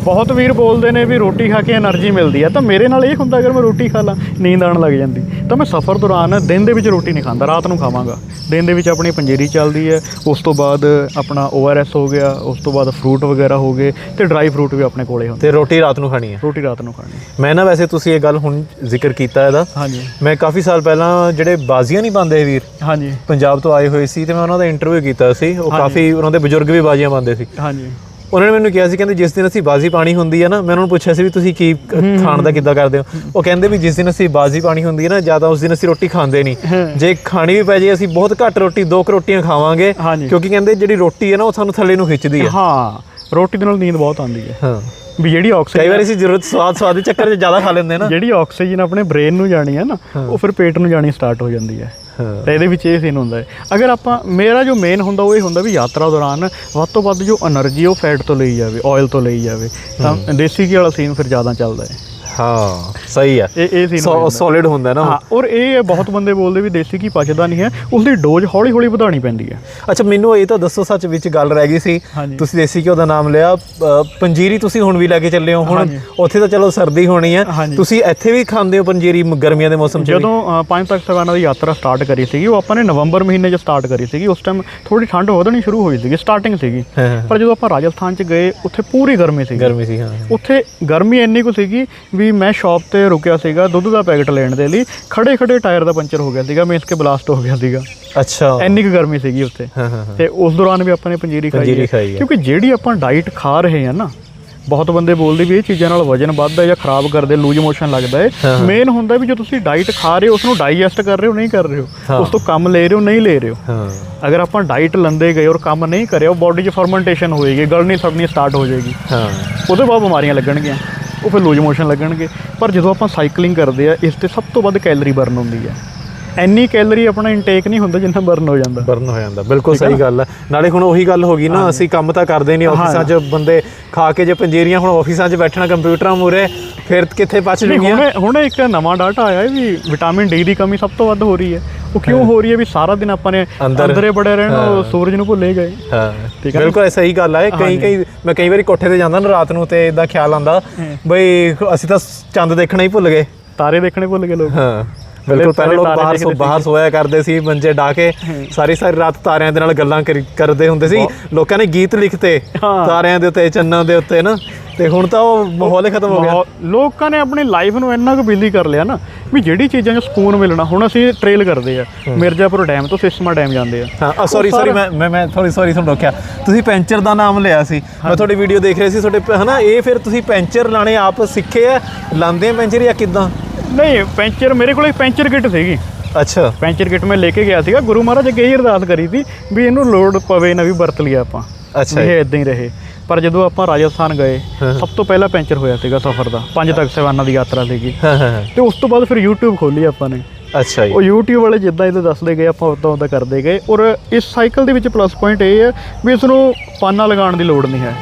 ਬਹੁਤ ਵੀਰ ਬੋਲਦੇ ਨੇ ਵੀ ਰੋਟੀ ਖਾ ਕੇ એનર્ਜੀ ਮਿਲਦੀ ਹੈ ਤਾਂ ਮੇਰੇ ਨਾਲ ਇਹ ਹੁੰਦਾ ਅਗਰ ਮੈਂ ਰੋਟੀ ਖਾ ਲਾਂ ਨੀਂਦ ਆਣ ਲੱਗ ਜਾਂਦੀ। ਤਾਂ ਮੈਂ ਸਫ਼ਰ ਦੌਰਾਨ ਦਿਨ ਦੇ ਵਿੱਚ ਰੋਟੀ ਨਹੀਂ ਖਾਂਦਾ ਰਾਤ ਨੂੰ ਖਾਵਾਂਗਾ। ਦਿਨ ਦੇ ਵਿੱਚ ਆਪਣੀ ਪੰਜੇਰੀ ਚੱਲਦੀ ਹੈ ਉਸ ਤੋਂ ਬਾਅਦ ਆਪਣਾ ਓਆਰਐਸ ਹੋ ਗਿਆ ਉਸ ਤੋਂ ਬਾਅਦ ਫਰੂਟ ਵਗੈਰਾ ਹੋ ਗਏ ਤੇ ਡਰਾਈ ਫਰੂਟ ਵੀ ਆਪਣੇ ਕੋਲੇ ਹੁੰਦੇ ਤੇ ਰੋਟੀ ਰਾਤ ਨੂੰ ਖਾਣੀ ਹੈ? ਰੋਟੀ ਰਾਤ ਨੂੰ ਖਾਣੀ ਮੈਂ ਨਾ ਵੈਸੇ ਤੁਸੀਂ ਇਹ ਗੱਲ ਹੁਣ ਜ਼ਿਕਰ ਕੀਤਾ ਇਹਦਾ। ਹਾਂਜੀ। ਮੈਂ ਕਾਫੀ ਸਾਲ ਪਹਿਲਾਂ ਜਿਹੜੇ ਬਾਜ਼ੀਆਂ ਨਹੀਂ ਪਾਉਂਦੇ ਵੀਰ ਹਾਂਜੀ। ਪੰਜਾਬ ਤੋਂ ਆਏ ਹੋਏ ਸੀ ਤੇ ਮੈਂ ਉਹਨਾਂ ਦਾ ਇੰਟਰਵਿਊ ਕੀਤਾ ਸੀ। ਉਹ ਕਾਫੀ ਉਹਨਾਂ ਦੇ ਬਜ਼ੁਰਗ ਵੀ ਬਾਜ਼ੀਆਂ ਪਾਉਂਦੇ ਸੀ। ਹਾਂਜੀ। ਉਹਨਾਂ ਨੇ ਮੈਨੂੰ ਕਿਹਾ ਸੀ ਕਹਿੰਦੇ ਜਿਸ ਦਿਨ ਅਸੀਂ ਬਾਜ਼ੀ ਪਾਣੀ ਹੁੰਦੀ ਹੈ ਨਾ ਮੈਂ ਉਹਨਾਂ ਨੂੰ ਪੁੱਛਿਆ ਸੀ ਵੀ ਤੁਸੀਂ ਕੀ ਖਾਣ ਦਾ ਕਿੱਦਾਂ ਕਰਦੇ ਹੋ? ਉਹ ਕਹਿੰਦੇ ਵੀ ਜਿਸ ਦਿਨ ਅਸੀਂ ਬਾਜ਼ੀ ਪਾਣੀ ਹੁੰਦੀ ਹੈ ਨਾ ਜ਼ਿਆਦਾ ਉਸ ਦਿਨ ਅਸੀਂ ਰੋਟੀ ਖਾਂਦੇ ਨਹੀਂ। ਜੇ ਖਾਣੀ ਵੀ ਪੈ ਜੇ ਅਸੀਂ ਬਹੁਤ ਘੱਟ ਰੋਟੀ ਦੋ ਕੁ ਰੋਟੀਆਂ ਖਾਵਾਂਗੇ। ਕਿਉਂਕਿ ਕਹਿੰਦੇ ਜਿਹੜੀ ਰੋਟੀ ਹੈ ਨਾ ਉਹ ਸਾਨੂੰ ਥੱਲੇ ਨੂੰ ਖਿੱਚਦੀ ਹੈ ਹਾਂ ਰੋਟੀ ਦੇ ਨਾਲ ਨੀਂਦ ਬਹੁਤ ਆਉਂਦੀ ਹੈ ਹਾਂ। ਵੀ ਜਿਹੜੀ ਕਈ ਆਕਸੀਜਨ ਵਾਰ ਅਸੀਂ ਜ਼ਰੂਰਤ ਸਵਾਦ ਸਵਾਦ ਦੇ ਚੱਕਰ 'ਚ ਜ਼ਿਆਦਾ ਖਾ ਲੈਂਦੇ ਨਾ। ਜਿਹੜੀ ਆਕਸੀਜਨ ਆਪਣੇ ਬ੍ਰੇਨ ਨੂੰ ਜਾਣੀ ਹੈ ਨਾ ਉਹ ਫਿਰ ਪੇਟ ਨੂੰ ਜਾਣੀ ਸਟਾਰਟ ਹੋ ਜਾਂਦੀ ਹਾਂ ਤੇ ਇਹਦੇ ਵਿੱਚ ਇਹ ਸੀਨ ਹੁੰਦਾ ਹੈ। ਅਗਰ ਆਪਾਂ ਮੇਰਾ ਜੋ ਮੇਨ ਹੁੰਦਾ ਉਹ ਇਹ ਹੁੰਦਾ ਵੀ ਯਾਤਰਾ ਦੌਰਾਨ ਵੱਧ ਤੋਂ ਵੱਧ ਜੋ એનર્ਜੀ ਉਹ ਫੈਟ ਤੋਂ ਲਈ ਜਾਵੇ ਆਇਲ ਤੋਂ ਲਈ ਜਾਵੇ ਤਾਂ ਦੇਸੀ ਘੀ ਵਾਲਾ ਸੀਨ ਫਿਰ ਜ਼ਿਆਦਾ ਚੱਲਦਾ ਹੈ। ਹਾਂ ਸਹੀ ਹੈ ਇਹ ਇਹ ਸੀਨ ਸੋਲਿਡ ਹੁੰਦਾ ਨਾ ਉਹ। ਹਾਂ ਔਰ ਇਹ ਹੈ ਬਹੁਤ ਬੰਦੇ ਬੋਲਦੇ ਵੀ ਦੇਸੀ ਘੀ ਪਚਦਾ ਨਹੀਂ ਹੈ ਉਸ ਦੀ ਡੋਜ਼ ਹੌਲੀ ਹੌਲੀ ਵਧਾਉਣੀ ਪੈਂਦੀ ਹੈ ਅੱਛਾ ਮੈਨੂੰ ਇਹ ਤਾਂ ਦੱਸੋ ਸੱਚ ਵਿੱਚ ਗੱਲ ਰਹਿ ਗਈ ਸੀ ਹਾਂਜੀ। ਤੁਸੀਂ ਦੇਸੀ ਘਿਓ ਦਾ ਨਾਮ ਲਿਆ ਅ, ਪੰਜੀਰੀ ਤੁਸੀਂ ਹੁਣ ਵੀ ਲੈ ਕੇ ਚੱਲੇ ਹੋ ਹੁਣ ਹਾਂਜੀ। ਉੱਥੇ ਤਾਂ ਚਲੋ ਸਰਦੀ ਹੋਣੀ ਹੈ ਹਾਂਜੀ। ਤੁਸੀਂ ਇੱਥੇ ਵੀ ਖਾਂਦੇ ਹੋ ਪੰਜੀਰੀ ਮ- ਗਰਮੀਆਂ ਦੇ ਮੌਸਮ 'ਚ ਵੀ? ਜਦੋਂ ਅ, ਪੰਜ ਤੱਕ ਸਵਾਨਾ ਦੀ ਯਾਤਰਾ ਸਟਾਰਟ ਕਰੀ ਸੀਗੀ ਉਹ ਆਪਾਂ ਨੇ ਨਵੰਬਰ ਮਹੀਨੇ 'ਚ ਸਟਾਰਟ ਕਰੀ ਸੀਗੀ ਉਸ ਟਾਈਮ ਥੋੜੀ ਠੰਡ ਵਧਣੀ ਸ਼ੁਰੂ ਹੋਈ ਸੀਗੀ ਸਟਾਰਟਿੰਗ ਸੀਗੀ ਹਾਂ, ਹਾਂ। ਪਰ ਜਦੋਂ ਆਪਾਂ ਰਾਜਸਥਾਨ 'ਚ ਗਏ ਉੱਥੇ ਪੂਰੀ ਗਰਮੀ ਸੀਗੀ ਗਰਮੀ ਸੀ ਹਾਂ ਉੱਥੇ ਗਰਮੀ ਇੰਨੀ ਕੁ ਸੀਗੀ ਵੀ ਮੈਂ ਸ਼ਾਪ ਤੇ ਰੁਕਿਆ ਸੀਗਾ ਦੁੱਧ ਦਾ ਪੈਕਟ ਲੈਣ ਦੇ ਲਈ ਖੜੇ ਖੜੇ ਟਾਇਰ ਦਾ ਪੰਚਰ ਹੋ ਗਿਆ ਸੀਗਾ ਮੀਨਸ ਕੇ ਬਲਾਸਟ ਹੋ ਗਿਆ ਸੀਗਾ। ਅੱਛਾ। ਇੰਨੀ ਕੁ ਗਰਮੀ ਸੀਗੀ ਉੱਥੇ। ਤੇ ਉਸ ਦੌਰਾਨ ਵੀ ਆਪਾਂ ਨੇ ਪੰਜੀਰੀ ਖਾਈ। ਕਿਉਂਕਿ ਜਿਹੜੀ ਆਪਾਂ ਡਾਈਟ ਖਾ ਰਹੇ ਹਾਂ ਨਾ ਬਹੁਤ ਬੰਦੇ ਬੋਲਦੇ ਵੀ ਇਹ ਚੀਜ਼ਾਂ ਨਾਲ ਵਜਨ ਵੱਧਦਾ ਜਾਂ ਖਰਾਬ ਕਰਦੇ ਲੂਜ ਮੋਸ਼ਨ ਲੱਗਦਾ ਹੈ। ਮੇਨ ਹੁੰਦਾ ਵੀ ਜੋ ਤੁਸੀਂ ਡਾਈਟ ਖਾ ਰਹੇ ਹੋ ਉਸ ਨੂੰ ਡਾਈਜੈਸਟ ਕਰ ਰਹੇ ਹੋ ਨਹੀਂ ਕਰ ਰਹੇ ਹਾਂ। ਉਸ ਤੋਂ ਕੰਮ ਲੈ ਰਹੇ ਹੋ ਨਹੀਂ ਲੈ ਰਹੇ ਹੋ। ਹਾਂ। ਅਗਰ ਆਪਾਂ ਡਾਈਟ ਲੰਦੇ ਗਏ ਔਰ ਕੰਮ ਨਹੀਂ ਕਰਿਆ ਉਹ ਬਾਡੀ 'ਚ ਫਰਮੈਂਟੇਸ਼ਨ ਹੋਏਗੀ ਗਲਣੀ ਸੜਨੀ ਸਟਾਰਟ ਹੋ ਜਾਏਗੀ। ਹਾਂ। ਉਹਦੇ ਬਾਅਦ ਬਿਮਾਰੀਆਂ ਲੱਗਣਗੀਆਂ। ਉਹ ਫਿਰ ਲੂਜ ਮੋਸ਼ਨ ਲੱਗਣਗੇ। ਪਰ ਜਦੋਂ ਆਪਾਂ ਸਾਈਕਲਿੰਗ ਕਰਦੇ ਆ, ਇਸ ਤੇ ਸਭ ਤੋਂ ਵੱਧ ਕੈਲਰੀ ਬਰਨ ਹੁੰਦੀ ਹੈ। ਇੰਨੀ ਕੈਲਰੀ ਆਪਣਾ ਇਨਟੇਕ ਨਹੀਂ ਹੁੰਦਾ ਜਿੰਨਾ ਬਰਨ ਹੋ ਜਾਂਦਾ। ਬਰਨ ਹੋ ਜਾਂਦਾ ਬਿਲਕੁਲ ਸਹੀ ਗੱਲ ਹੈ। ਨਾਲੇ ਹੁਣ ਉਹੀ ਗੱਲ ਹੋ ਗਈ ਨਾ ਅਸੀਂ ਕੰਮ ਤਾਂ ਕਰਦੇ ਨਹੀਂ ਆਫਿਸਾਂ 'ਚ ਬੰਦੇ ਖਾ ਕੇ ਜੇ ਪੰਜੀਰੀਆਂ ਹੁਣ ਆਫਿਸਾਂ 'ਚ ਬੈਠਣਾ ਕੰਪਿਊਟਰਾਂ ਮੂਰੇ ਫਿਰ ਕਿੱਥੇ ਪਚ ਜੂਗੀਆਂ? ਹੁਣ ਇੱਕ ਨਵਾਂ ਡਾਟਾ ਆਇਆ ਹੈ ਵੀ ਵਿਟਾਮਿਨ ਡੀ ਦੀ ਕਮੀ ਸਭ ਤੋਂ ਵੱਧ ਹੋ ਰਹੀ ਹੈ। ਉਹ ਕਿਉਂ ਹੋ। ਰਹੀ ਹੈ ਵੀ ਸਾਰਾ ਦਿਨ ਆਪਾਂ ਨੇ ਅੰਦਰ- ਬੜੇ ਰਹਿਣਾ ਉਹ ਸੂਰਜ ਨੂੰ ਭੁੱਲੇ ਗਏ। ਹਾਂ? ਬਿਲਕੁਲ ਸਹੀ ਗੱਲ ਹੈ ਕਈ ਕਈ ਮੈਂ ਕਈ ਵਾਰੀ ਕੋਠੇ ਤੇ ਜਾਂਦਾ ਨਾ ਰਾਤ ਨੂੰ ਤੇ ਇਦਾਂ ਖਿਆਲ ਆਂਦਾ ਬਈ ਅਸੀਂ ਤਾਂ ਚੰਦ ਦੇਖਣਾ ਹੀ ਭੁੱਲ ਗਏ। ਤਾਰੇ ਦੇਖਣੇ ਭੁੱਲ ਗਏ ਲੋਕ। ਹਾਂ। ਬਿਲਕੁਲ ਪਹਿਲੇ ਲੋਕ ਬਾਹਰ ਸੋ ਬਾਹਰ ਸੋਇਆ ਕਰਦੇ ਸੀ ਮੰਜੇ ਢਾ ਕੇ ਸਾਰੀ ਸਾਰੀ ਰਾਤ ਤਾਰਿਆਂ ਦੇ ਨਾਲ ਗੱਲਾਂ ਕਰੀ- ਕਰਦੇ ਹੁੰਦੇ ਸੀ। ਲੋਕਾਂ ਨੇ ਗੀਤ ਲਿਖਤੇ। ਤਾਰਿਆਂ ਦੇ ਉੱਤੇ ਚੰਨਾਂ ਦੇ ਉੱਤੇ ਨਾ ਤੇ ਹੁਣ ਤਾਂ ਉਹ ਮਾਹੌਲ ਹੀ ਖਤਮ ਹੋ ਗਿਆ। ਲੋਕਾਂ ਨੇ ਆਪਣੀ ਲਾਈਫ ਨੂੰ ਇੰਨਾ ਕੁ ਬਿਜ਼ੀ ਕਰ ਲਿਆ ਨਾ ਵੀ ਜਿਹੜੀ ਚੀਜ਼ਾਂ 'ਚ ਸਕੂਨ ਮਿਲਣਾ ਹੁਣ ਅਸੀਂ ਟ੍ਰੇਲ ਕਰਦੇ ਆ। ਮਿਰਜ਼ਾਪੁਰ ਡੈਮ ਤੋਂ ਸਿਸਮਾ ਡੈਮ ਜਾਂਦੇ ਆ। ਹਾਂ ਸੌਰੀ ਸੌਰੀ ਮੈਂ ਮੈਂ ਮੈਂ ਥੋੜੀ ਸੌਰੀ ਤੁਹਾਨੂੰ ਰੋਕਿਆ। ਤੁਸੀਂ ਪੈਂਚਰ ਦਾ ਨਾਮ ਲਿਆ ਸੀ। ਮੈਂ ਤੁਹਾਡੀ ਵੀਡੀਓ ਦੇਖ ਰਿਹਾ ਸੀ ਤੁਹਾਡੇ ਹਨਾ? ਇਹ ਫਿਰ ਤੁਸੀਂ ਪੈਂਚਰ ਲਾਣੇ ਆਪ ਸਿੱਖੇ ਆ? ਲਾਉਂਦੇ ਆ ਪੈਂਚਰ ਜਾਂ ਕਿਦਾਂ? ਨਹੀਂ ਪੈਂਚਰ ਮੇਰੇ ਕੋਲ ਇੱਕ ਪੈਂਚਰ ਕਿੱਟ ਸੀਗੀ। ਅੱਛਾ। ਪੈਂਚਰ ਕਿੱਟ ਮੈਂ ਲੈ ਕੇ ਗਿਆ ਸੀਗਾ। ਗੁਰੂ ਮਹਾਰਾਜ ਅੱਗੇ ਇਹ ਅਰਦਾਸ ਕਰੀ ਸੀ ਵੀ ਇਹਨੂੰ ਲੋਡ ਪਵੇ ਨਾ ਵੀ ਵਰਤ ਲਿਆ ਆਪਾਂ ਅੱਛਾ ਇਹ ਇਦਾਂ ਹੀ ਰਹੇ। ਪਰ ਜਦੋਂ ਆਪਾਂ ਰਾਜਸਥਾਨ ਗਏ ਸਭ ਤੋਂ ਪਹਿਲਾਂ ਪੈਂਚਰ ਹੋਇਆ ਸੀਗਾ ਸਫ਼ਰ ਦਾ। ਪੰਜ ਤੱਕ ਸਵਾਨਾ ਦੀ ਯਾਤਰਾ ਸੀਗੀ। ਹਾਂ ਹਾਂ ਹਾਂ। ਤੇ ਉਸ ਤੋਂ ਬਾਅਦ ਫਿਰ YouTube ਖੋਲੀ ਆਪਾਂ ਨੇ। ਅੱਛਾ ਜੀ। ਉਹ YouTube ਵਾਲੇ ਜਿੱਦਾਂ ਇਹਦੇ ਦੱਸਦੇ ਗਏ ਆਪਾਂ ਉਦਾਂ ਉਦਾਂ ਕਰਦੇ ਗਏ। ਔਰ ਇਸ ਸਾਈਕਲ ਦੇ ਵਿੱਚ ਪਲੱਸ ਪੁਆਇੰਟ ਇਹ ਹੈ ਵੀ ਇਸ ਨੂੰ ਪਾਨਾ ਲਗਾਉਣ ਦੀ ਲੋੜ ਨਹੀਂ ਹੈ।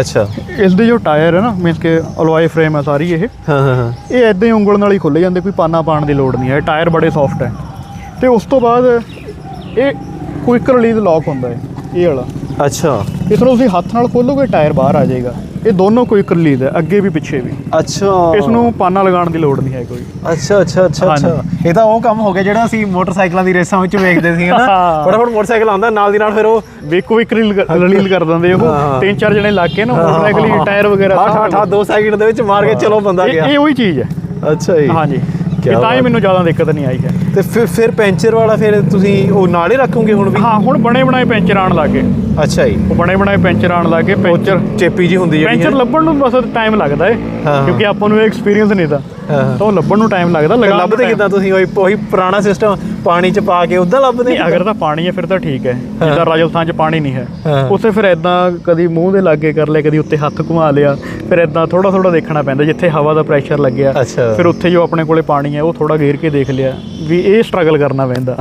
ਅੱਛਾ। ਇਸ ਦੇ ਜੋ ਟਾਇਰ ਹੈ ਨਾ ਮੀਨਸ ਕਿ ਅਲੋਏ ਫਰੇਮ ਹੈ ਸਾਰੀ ਇਹ ਹਾਂ ਹਾਂ ਹਾਂ। ਇਹ ਐਦਾਂ ਹੀ ਉਂਗਲ ਨਾਲ ਹੀ ਖੁੱਲੇ ਜਾਂਦੇ ਕੋਈ ਪਾਨਾ ਪਾਉਣ ਦੀ ਲੋੜ ਨਹੀਂ ਹੈ ਟਾਇਰ ਬੜੇ ਸੌਫਟ ਹੈ। ਤੇ ਉਸ ਤੋਂ ਬਾਅਦ ਇਹ ਕੁਇਕ ਰਿਲੀਜ਼ ਲੌਕ ਹੁੰਦਾ ਹੈ। ਇਹ ਵਾਲਾ। ਅੱਛਾ। ਇਸ ਨੂੰ ਤੁਸੀਂ ਹੱਥ ਨਾਲ ਖੋਲੋਗੇ ਟਾਇਰ ਬਾਹਰ ਆ ਜਾਏਗਾ। ਇਹ ਦੋਨੋਂ ਕੁਇਕ ਰਿਲੀਜ਼ ਹੈ ਅੱਗੇ ਵੀ ਪਿੱਛੇ ਵੀ। ਅੱਛਾ। ਇਸ ਨੂੰ ਪਾਨਾ ਲਗਾਉਣ ਦੀ ਲੋੜ ਨਹੀਂ ਹੈ ਕੋਈ। ਅੱਛਾ ਅੱਛਾ ਅੱਛਾ। ਅੱਛਾ। ਇਹ ਤਾਂ ਉਹ ਕੰਮ ਹੋ ਗਿਆ ਜਿਹੜਾ ਅਸੀਂ ਮੋਟਰਸਾਈਕਲਾਂ ਦੀ ਰੇਸਾਂ ਵਿੱਚ ਵੇਖਦੇ ਸੀ ਹਨਾ? ਹਾਂ। ਫਟਾਫਟ ਮੋਟਰਸਾਈਕਲ ਆਉਂਦਾ ਨਾਲ ਦੀ ਨਾਲ ਫਿਰ ਉਹ ਵੀ ਕੁਇਕ ਰਿਲੀਜ਼ ਕਰ ਦਿੰਦੇ ਉਹ। ਹਾਂ। ਤਿੰਨ ਚਾਰ ਜਣੇ ਲਾ ਕੇ ਨਾ ਮੋਟਰਸਾਈਕਲ ਟਾਇਰ ਵਗੈਰਾ ਆਠ ਆਠ ਦੋ ਸੈਕਿੰਡ ਦੇ ਵਿੱਚ ਮਾਰ ਕੇ ਚਲੋ ਬੰਦਾ ਗਿਆ। ਇਹ ਉਹੀ ਚੀਜ਼ ਹੈ। ਅੱਛਾ ਜੀ। ਹਾਂਜੀ। ਇਹ ਤਾਂ ਹੀ। ਮੈਨੂੰ ਜ਼ਿਆਦਾ ਦਿੱਕਤ ਨਹੀਂ ਆਈ ਹੈ। ਤੇ ਫਿਰ ਫਿਰ ਪੈਂਚਰ ਵਾਲਾ ਫਿਰ ਤੁਸੀਂ ਉਹ ਨਾਲ ਹੀ ਰੱਖੋਗੇ ਹੁਣ ਵੀ? ਹਾਂ ਹੁਣ ਬਣੇ ਬਣਾਏ ਪੈਂਚਰ ਆਣ ਲੱਗੇ ਅੱਛਾ ਜੀ। ਉਹ ਬਣੇ ਬਣਾਏ ਪੈਂਚਰ ਆਣ ਲੱਗੇ ਪੈਂਚਰ ਚੇਪੀ ਜੀ ਹੁੰਦੀ ਜਿਹੜੀ ਪੈਂਚਰ ਲੱਭਣ ਨੂੰ ਬਸ ਟਾਈਮ ਲੱਗਦਾ ਏ ਹਾਂ। ਕਿਉਂਕਿ ਆਪਾਂ ਨੂੰ ਇਹ ਐਕਸਪੀਰੀਅੰਸ ਨਹੀਂ ਤਾਂ। ਤਾਂ ਲੱਭਣ ਨੂੰ ਟਾਈਮ ਲੱਗਦਾ ਲੱਭਦੇ ਕਿਦਾਂ ਤੁਸੀਂ? ਉਹੀ ਉਹੀ ਪੁਰਾਣਾ ਸਿਸਟਮ ਪਾਣੀ ਚ ਪਾ ਕੇ ਉਦਾਂ ਲੱਭਦੇ? ਨਹੀਂ ਅਗਰ ਤਾਂ ਪਾਣੀ ਹੈ ਫਿਰ ਤਾਂ ਠੀਕ ਹੈ। ਜਿੱਦਾਂ ਰਾਜਸਥਾਨ 'ਚ ਪਾਣੀ ਨਹੀਂ ਹੈ। ਉੱਥੇ ਫਿਰ ਐਦਾਂ ਕਦੀ ਮੂੰਹ ਦੇ ਲਾਗੇ ਕਰ ਲਿਆ ਕਦੀ ਉੱਤੇ ਹੱਥ ਘੁਮਾ ਲਿਆ ਫਿਰ ਐਦਾਂ ਥੋੜਾ ਥੋੜਾ ਦੇਖਣਾ ਪੈਂਦਾ ਜਿੱਥੇ ਹਵਾ ਦਾ ਪ੍ਰੈਸ਼ਰ ਲੱਗਿਆ। ਫਿਰ ਉੱਥੇ ਜੋ ਆਪਣੇ ਕੋਲੇ ਪਾਣੀ ਹੈ ਉਹ ਥੋੜਾ ਘੇਰ ਕੇ ਦੇਖ ਲਿਆ ਵੀ ਇਹ ਸਟਰਗਲ ਕਰਨਾ ਪੈਂਦਾ।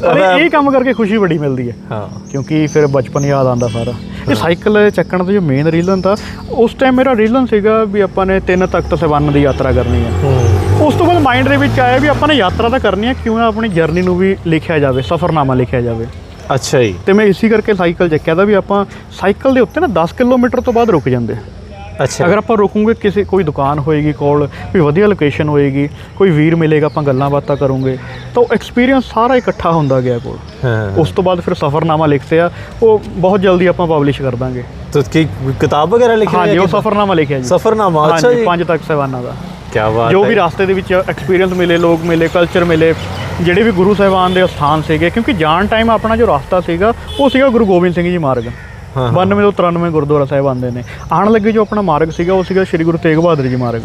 ਪਰ ਇਹ- ਕੰਮ ਕਰਕੇ ਖੁਸ਼ੀ ਬੜੀ ਮਿਲਦੀ ਹੈ। ਹਾਂ। ਕਿਉਂਕਿ ਫਿਰ ਬਚਪਨ ਯਾਦ ਆਉਂਦਾ ਸਾਰਾ। ਇਹ ਸਾਈਕਲ ਚੱਕਣ ਦਾ ਜੋ ਮੇਨ ਰੀਜ਼ਨ ਤਾਂ ਉਸ ਟਾਈਮ ਮੇਰਾ ਰੀਜ਼ਨ ਸੀਗਾ ਵੀ ਆਪਾਂ ਨੇ ਤਿੰਨ ਤਖਤ ਸਵੰਨ ਦੀ ਯਾਤਰਾ ਕਰਨੀ ਹੈ। ਹੂੰ। ਉਸ ਤੋਂ ਬਾਅਦ ਮਾਈਂਡ ਦੇ ਵਿੱਚ ਆਇਆ ਵੀ ਆਪਾਂ ਨੇ ਯਾਤਰਾ ਤਾਂ ਕਰਨੀ ਹੈ ਕਿਉਂ ਨਾ ਆਪਣੀ ਜਰਨੀ ਨੂੰ ਵੀ ਲਿਖਿਆ ਜਾਵੇ ਸਫ਼ਰਨਾਮਾ ਲਿਖਿਆ ਜਾਵੇ। ਅੱਛਾ ਜੀ। ਤੇ ਮੈਂ ਇਸੇ ਕਰਕੇ ਸਾਈਕਲ ਚੱਕਿਆ ਦਾ ਵੀ ਆਪਾਂ ਸਾਈਕਲ ਦੇ ਉੱਤੇ ਨਾ 10 ਕਿਲੋਮੀਟਰ ਤੋਂ ਬਾਅਦ ਰੁਕ ਜਾਂਦੇ। ਅੱਛਾ। ਅਗਰ ਆਪਾਂ ਰੁਕੂਗੇ ਕਿਸੇ ਕੋਈ ਦੁਕਾਨ ਹੋਏਗੀ ਕੋਲ ਕੋਈ ਵਧੀਆ ਲੋਕੇਸ਼ਨ ਹੋਏਗੀ ਕੋਈ ਵੀਰ ਮਿਲੇਗਾ ਆਪਾਂ ਗੱਲਾਂ ਬਾਤਾਂ ਕਰੂੰਗੇ ਤਾਂ ਉਹ ਐਕਸਪੀਰੀਅੰਸ ਸਾਰਾ ਇਕੱਠਾ ਹੁੰਦਾ ਗਿਆ ਕੋਲ। ਹਾਂ। ਉਸ ਤੋਂ ਬਾਅਦ ਫਿਰ ਸਫ਼ਰਨਾਮਾ ਲਿਖਤੇ ਆ ਉਹ ਬਹੁਤ ਜਲਦੀ ਆਪਾਂ ਪਬਲਿਸ਼ ਕਰ ਦਾਂਗੇ। ਤੁਸੀਂ ਕੀ ਕਿਤਾਬ ਵਗੈਰਾ ਲਿਖੀ ਹਾਂਜੀ ਉਹ ਸਫ਼ਰਨਾਮਾ ਲਿਖਿਆ ਜੀ। ਸਫਰਨਾਮਾ ਅੱਛਾ ਜੀ। ਪੰਜ ਤੱਕ ਸਹਿਬਾਨਾਂ ਦਾ। ਕੀ ਬਾਤ ਜੋ ਹੈ। ਵੀ ਰਾਸਤੇ ਦੇ ਵਿੱਚ ਐਕਸਪੀਰੀਅੰਸ ਮਿਲੇ ਲੋਕ ਮਿਲੇ ਕਲਚਰ ਮਿਲੇ ਜਿਹੜੇ ਵੀ ਗੁਰੂ ਸਾਹਿਬਾਨ ਦੇ ਸਥਾਨ ਸੀਗੇ ਕਿਉਂਕਿ ਜਾਣ ਟਾਈਮ ਆਪਣਾ ਜੋ ਰਸਤਾ ਸੀਗਾ ਉਹ ਸੀਗਾ ਗੁਰੂ ਗੋਬਿੰਦ ਸਿੰਘ ਜੀ ਮਾਰਗ। ਹਾਂ, 92 ਤੋਂ 93 ਗੁਰਦੁਆਰਾ ਸਾਹਿਬ ਆਉਂਦੇ ਨੇ। ਆਉਣ ਲੱਗੇ ਜੋ ਆਪਣਾ ਮਾਰਗ ਸੀਗਾ ਉਹ ਸੀਗਾ ਸ੍ਰੀ ਗੁਰੂ ਤੇਗ ਬਹਾਦਰ ਜੀ ਮਾਰਗ।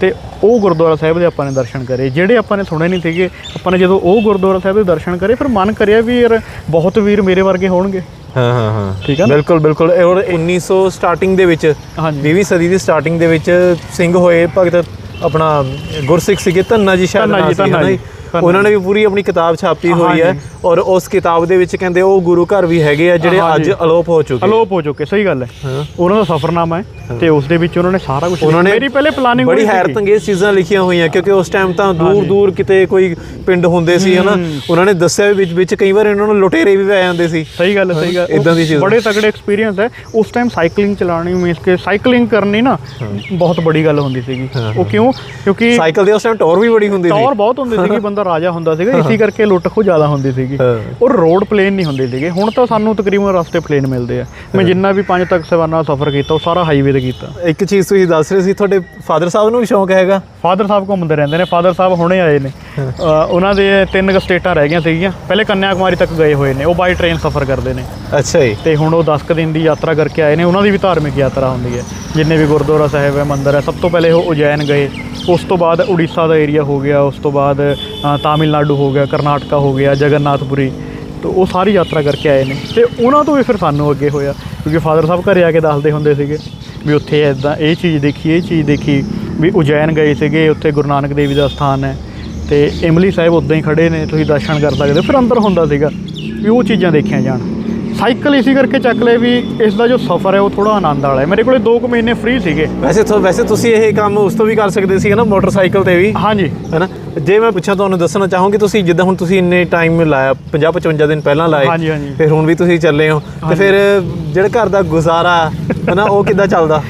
ਤੇ ਉਹ ਗੁਰਦੁਆਰਾ ਸਾਹਿਬ ਦੇ ਆਪਾਂ ਨੇ ਦਰਸ਼ਨ ਕਰੇ। ਜਿਹੜੇ ਆਪਾਂ ਨੇ ਸੁਣੇ ਨਹੀਂ ਸੀਗੇ ਆਪਾਂ ਨੇ ਜਦੋਂ ਉਹ ਗੁਰਦੁਆਰਾ ਸਾਹਿਬ ਦੇ ਦਰਸ਼ਨ ਕਰੇ ਫਿਰ ਮਨ ਕਰਿਆ ਵੀ ਯਾਰ ਬਹੁਤ ਵੀਰ ਮੇਰੇ ਵਰਗੇ ਹੋਣਗੇ। ਹਾਂ ਹਾਂ ਹਾਂ। ਠੀਕ ਹੈ? ਬਿਲਕੁਲ ਬਿਲਕੁਲ। ਇਹ ਔਰ 1900 ਸਟਾਰਟਿੰਗ ਦੇ ਵਿੱਚ ਹਾਂਜੀ। 20ਵੀਂ ਸਦੀ ਦੀ ਸਟਾਰਟਿੰਗ ਦੇ ਵਿੱਚ ਸਿੰਘ ਹੋਏ ਭਗਤ ਆਪਣਾ ਗੁਰਸਿੱਖ ਸੀਗੇ ਧੰਨਾ ਜੀ ਸ਼ਾਇਦ ਧੰਨਾ ਜੀ, ਉਹਨਾਂ ਨੇ ਵੀ ਪੂਰੀ ਆਪਣੀ ਕਿਤਾਬ ਛਾਪੀ ਹੋਈ ਹੈ। ਔਰ ਉਸ ਕਿਤਾਬ ਦੇ ਵਿੱਚ ਕਹਿੰਦੇ ਉਹ ਗੁਰੂ ਘਰ ਵੀ ਹੈਗੇ ਆ ਜਿਹੜੇ ਅੱਜ। ਅਲੋਪ ਹੋ ਚੁੱਕੇ। ਅਲੋਪ ਹੋ ਚੁੱਕੇ ਸਹੀ ਗੱਲ ਹੈ। ਉਹਨਾਂ ਦਾ ਸਫ਼ਰਨਾਮਾ ਹੈ ਤੇ ਉਸ ਦੇ ਵਿੱਚ ਉਹਨਾਂ ਨੇ ਸਾਰਾ ਕੁਝ ਉਹਨਾਂ ਨੇ ਮੇਰੀ ਪਹਿਲੇ ਪਲਾਨਿੰਗ ਬੜੀ ਹੈਰਤ ਅੰਗੇਜ਼ ਚੀਜ਼ਾਂ ਲਿਖੀਆਂ ਹੋਈਆਂ ਕਿਉਂਕਿ ਉਸ ਟਾਈਮ ਤਾਂ ਦੂਰ ਦੂਰ ਕਿਤੇ ਕੋਈ ਪਿੰਡ ਹੁੰਦੇ ਸੀ ਹਨਾ। ਉਹਨਾਂ ਨੇ ਦੱਸਿਆ ਵੀ ਵਿੱਚ ਵਿੱਚ ਕਈ ਵਾਰ ਇਹਨਾਂ ਨੂੰ ਲੁਟੇਰੇ ਵੀ ਪੈ ਜਾਂਦੇ ਸੀ। ਸਹੀ ਗੱਲ ਸਹੀ ਗੱਲ। ਏਦਾਂ ਦੀ ਚੀਜ਼। ਬੜੇ ਤਗੜੇ ਐਕਸਪੀਰੀਅੰਸ ਹੈ। ਉਸ ਟਾਈਮ ਸਾਈਕਲਿੰਗ ਚਲਾਣੀ ਮੀਨਸ ਕਿ ਸਾਈਕਲਿੰਗ ਕਰਨੀ ਨਾ ਬਹੁਤ ਬੜੀ ਗੱਲ ਹੁੰਦੀ ਸੀਗੀ। ਉਹ ਕਿਉਂ? ਕਿਉਂਕਿ ਸਾਈਕਲ ਦੇ ਉਸ ਟਾਈਮ ਟੌਰ ਵੀ ਬੜੀ ਹੁੰਦੀ ਸੀ। ਟੌਰ ਬਹੁਤ ਹੁੰਦੀ ਸੀਗੀ ਬੰਦਾ ਰਾਜਾ ਹੁੰਦਾ ਸੀਗਾ ਇਸੇ ਕਰਕੇ ਲੁੱਟ ਖੋ ਜ਼ਿਆਦਾ ਹੁੰਦੀ ਸੀਗੀ। ਔਰ ਰੋਡ ਪਲੇਨ ਨਹੀਂ ਹੁੰਦੇ ਸੀਗੇ। ਹੁਣ ਤਾਂ ਸਾਨੂੰ ਤਕਰੀਬਨ ਰਸਤੇ ਪਲੇਨ ਮਿਲਦੇ ਆ। ਮੈਂ ਜਿੰਨਾ ਵੀ ਪੰਜ ਤੱਕ ਸਵਾਨਾ ਸਫ਼ਰ ਕੀਤਾ ਉਹ ਸਾਰਾ ਹਾਈਵੇ ਤੇ ਕੀਤਾ। ਇੱਕ ਚੀਜ਼ ਤੁਸੀਂ ਦੱਸ ਰਹੇ ਸੀ ਤੁਹਾਡੇ ਫਾਦਰ ਸਾਹਿਬ ਨੂੰ ਵੀ ਸ਼ੌਂਕ ਹੈਗਾ? ਫਾਦਰ ਸਾਹਿਬ ਘੁੰਮਦੇ ਰਹਿੰਦੇ ਨੇ ਫਾਦਰ ਸਾਹਿਬ ਹੁਣੇ ਆਏ ਨੇ। ਉਹਨਾਂ ਦੇ ਤਿੰਨ ਕੁ ਸਟੇਟਾਂ ਰਹਿ ਗਈਆਂ ਸੀਗੀਆਂ। ਪਹਿਲੇ ਕੰਨਿਆ ਕੁਮਾਰੀ ਤੱਕ ਗਏ ਹੋਏ ਨੇ ਉਹ ਬਾਈ ਟ੍ਰੇਨ ਸਫ਼ਰ ਕਰਦੇ ਨੇ। ਅੱਛਾ ਜੀ। ਤੇ ਹੁਣ ਉਹ 10 ਕੁ ਦਿਨ ਦੀ ਯਾਤਰਾ ਕਰਕੇ ਆਏ ਨੇ। ਉਹਨਾਂ ਦੀ ਵੀ ਧਾਰਮਿਕ ਯਾਤਰਾ ਹੁੰਦੀ ਹੈ। ਜਿੰਨੇ ਵੀ ਗੁਰਦੁਆਰਾ ਸਾਹਿਬ ਹੈ ਮੰਦਿਰ ਹੈ ਸਭ ਤੋਂ ਪਹਿਲੇ ਉਹ ਉਜੈਨ ਗਏ। ਉਸ ਤੋਂ ਬਾਅਦ ਉੜੀਸਾ ਦਾ ਏਰੀਆ ਹੋ ਗਿਆ, ਉਸ ਤੋਂ ਬਾਅਦ ਤਾਮਿਲਨਾਡੂ ਹੋ ਗਿਆ, ਕਰਨਾਟਕਾ ਹੋ ਗਿਆ ਜਗਨਨਾਥਪੁਰੀ ਤੇ ਉਹ ਸਾਰੀ ਯਾਤਰਾ ਕਰਕੇ ਆਏ ਨੇ। ਤੇ ਉਹਨਾਂ ਤੋਂ ਵੀ ਫਿਰ ਸਾਨੂੰ ਅੱਗੇ ਹੋਇਆ, ਕਿਉਂਕਿ ਫਾਦਰ ਸਾਹਿਬ ਘਰੇ ਆ ਕੇ ਦੱਸਦੇ ਹੁੰਦੇ ਸੀਗੇ ਵੀ ਉੱਥੇ ਐਦਾਂ ਇਹ ਚੀਜ਼ ਦੇਖੀ, ਇਹ ਚੀਜ਼ ਦੇਖੀ, ਵੀ ਉਜੈਨ ਗਏ ਸੀਗੇ, ਉੱਥੇ ਗੁਰੂ ਨਾਨਕ ਦੇਵ ਜੀ ਦਾ ਸਥਾਨ ਹੈ। ਤੇ ਇਮਲੀ ਸਾਹਿਬ ਉਦਾਂ ਹੀ ਖੜੇ ਨੇ, ਤੁਸੀਂ ਦਰਸ਼ਨ ਕਰ ਸਕਦੇ ਹੋ, ਫਿਰ ਅੰਦਰ ਹੁੰਦਾ ਸੀਗਾ ਵੀ ਉਹ ਚੀਜ਼ਾਂ ਦੇਖੀਆਂ ਜਾਣ। ਸਾਈਕਲ ਇਸੇ ਕਰਕੇ ਚੱਕ ਲਏ ਵੀ ਇਸ ਦਾ ਜੋ ਸਫ਼ਰ ਹੈ ਉਹ ਥੋੜਾ ਆਨੰਦ ਵਾਲਾ ਹੈ। ਮੇਰੇ ਕੋਲੇ 2 ਕੁ ਮਹੀਨੇ ਫ੍ਰੀ ਸੀਗੇ। ਵੈਸੇ ਤੋਂ ਵੈਸੇ ਤੁਸੀਂ ਇਹ ਕੰਮ ਉਸ ਤੋਂ ਵੀ ਕਰ ਸਕਦੇ ਸੀ ਨਾ ਮੋਟਰਸਾਈਕਲ ਤੇ ਵੀ? ਹਾਂਜੀ। ਹੈਨਾ ਜੇ ਮੈਂ ਪੁੱਛਾਂ ਤੁਹਾਨੂੰ ਦੱਸਣਾ ਚਾਹੂੰਗੀ ਤੁਸੀਂ ਜਿੱਦਾਂ ਹੁਣ ਤੁਸੀਂ ਇੰਨੇ ਟਾਈਮ ਲਾਇਆ 50 55 ਦਿਨ ਪਹਿਲਾਂ ਲਾਏ ਹਾਂਜੀ, ਹਾਂਜੀ। ਫਿਰ ਹੁਣ ਵੀ ਤੁਸੀਂ ਚੱਲੇ ਹੋ ਤੇ ਫਿਰ ਜਿਹੜਾ ਘਰ ਦਾ ਗੁਜ਼ਾਰਾ ਹੈਨਾ ਉਹ ਕਿੱਦਾਂ ਚੱਲਦਾ?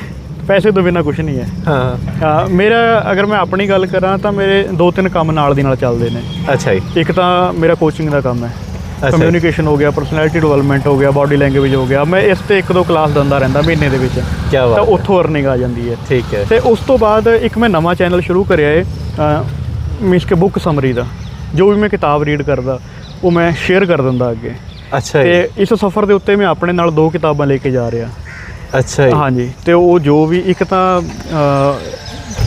ਪੈਸੇ ਤੋਂ ਬਿਨਾ ਕੁਝ ਨਹੀਂ ਹੈ। ਹਾਂ। ਮੇਰਾ ਅਗਰ ਮੈਂ ਆਪਣੀ ਗੱਲ ਕਰਾਂ ਤਾਂ ਮੇਰੇ ਦੋ ਤਿੰਨ ਕੰਮ ਨਾਲ ਦੀ ਨਾਲ ਚੱਲਦੇ ਨੇ। ਅੱਛਾ ਜੀ। ਇੱਕ ਤਾਂ ਮੇਰਾ ਕੋਚਿੰਗ ਦਾ ਕੰਮ ਹੈ। ਕਮਿਊਨੀਕੇਸ਼ਨ ਹੋ ਗਿਆ ਪਰਸਨੈਲਿਟੀ ਡਿਵੈਲਪਮੈਂਟ ਹੋ ਗਿਆ ਬਾਡੀ ਲੈਂਗੁਏਜ ਹੋ ਗਿਆ। ਮੈਂ ਇਸ ਤੇ ਇੱਕ ਦੋ ਕਲਾਸ ਦਿੰਦਾ ਰਹਿੰਦਾ ਮਹੀਨੇ ਦੇ ਵਿੱਚ। ਕੀ ਤਾਂ ਉੱਥੋਂ ਅਰਨਿੰਗ ਆ ਜਾਂਦੀ ਹੈ। ਠੀਕ ਹੈ। ਤੇ ਉਸ ਤੋਂ ਬਾਅਦ ਇੱਕ ਮੈਂ ਨਵਾਂ ਚੈਨਲ ਸ਼ੁਰੂ ਕਰਿਆ ਹੈ ਮੀਨਸ ਕਿ ਬੁੱਕ ਸਮਰੀ ਦਾ। ਜੋ ਵੀ ਮੈਂ ਕਿਤਾਬ ਰੀਡ ਕਰਦਾ ਉਹ ਮੈਂ ਸ਼ੇਅਰ ਕਰ ਦਿੰਦਾ ਅੱਗੇ। ਅੱਛਾ ਤੇ ਇਸ ਸਫ਼ਰ ਦੇ ਉੱਤੇ ਮੈਂ ਆਪਣੇ ਨਾਲ ਦੋ ਕਿਤਾਬਾਂ ਲੈ ਕੇ ਜਾ ਰਿਹਾ। ਅੱਛਾ ਜੀ। ਹਾਂਜੀ ਤੇ ਉਹ ਜੋ ਵੀ ਇੱਕ ਤਾਂ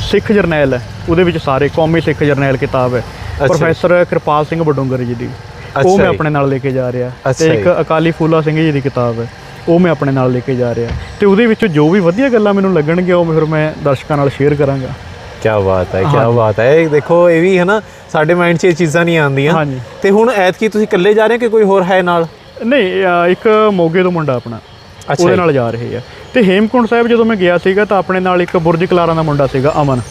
ਸਿੱਖ ਜਰਨੈਲ ਹੈ। ਉਹਦੇ ਵਿੱਚ ਸਾਰੇ ਕੌਮੀ ਸਿੱਖ ਜਰਨੈਲ ਕਿਤਾਬ ਹੈ। ਪ੍ਰੋਫੈਸਰ ਕਿਰਪਾਲ ਸਿੰਘ ਬਡੂੰਗਰ ਜੀ ਦੀ। ਉਹ ਮੈਂ। ਆਪਣੇ ਨਾਲ ਲੈ ਕੇ ਜਾ ਰਿਹਾ ਤੇ ਇੱਕ। ਅਕਾਲੀ ਫੂਲਾ ਸਿੰਘ ਜੀ ਦੀ ਕਿਤਾਬ ਹੈ ਉਹ ਮੈਂ ਆਪਣੇ ਨਾਲ ਲੈ ਕੇ ਜਾ ਰਿਹਾ ਤੇ ਉਹਦੇ ਵਿੱਚ ਜੋ ਵੀ ਵਧੀਆ ਗੱਲਾਂ ਮੈਨੂੰ ਲੱਗਣਗੀਆਂ ਉਹ ਫਿਰ ਮੈਂ ਦਰਸ਼ਕਾਂ ਨਾਲ ਸ਼ੇਅਰ ਕਰਾਂਗਾ ਕੀ ਬਾਤ ਹੈ ਕੀ। ਬਾਤ ਹੈ ਦੇਖੋ ਇਹ ਵੀ ਹੈ ਨਾ ਸਾਡੇ ਮਾਈਂਡ 'ਚ ਇਹ ਚੀਜ਼ਾਂ ਨਹੀਂ ਆਉਂਦੀਆਂ। ਤੇ ਹੁਣ ਐਤਕੀ ਤੁਸੀਂ ਇਕੱਲੇ ਜਾ ਰਹੇ ਹੋ ਕਿ ਕੋਈ ਹੋਰ ਹੈ ਨਾਲ ਨਹੀਂ ਇੱਕ ਮੋਗੇ ਤੋਂ ਮੁੰਡਾ ਆਪਣਾ ਉਹਦੇ। ਨਾਲ ਜਾ ਰਹੇ ਆ ਤੇ ਹੇਮਕੁੰਟ ਸਾਹਿਬ ਜਦੋਂ ਮੈਂ ਗਿਆ ਸੀਗਾ ਤਾਂ ਆਪਣੇ ਨਾਲ ਇੱਕ ਬੁਰਜ ਕਲਾਰਾਂ ਦਾ ਮੁੰਡਾ ਸੀਗਾ ਅਮਨ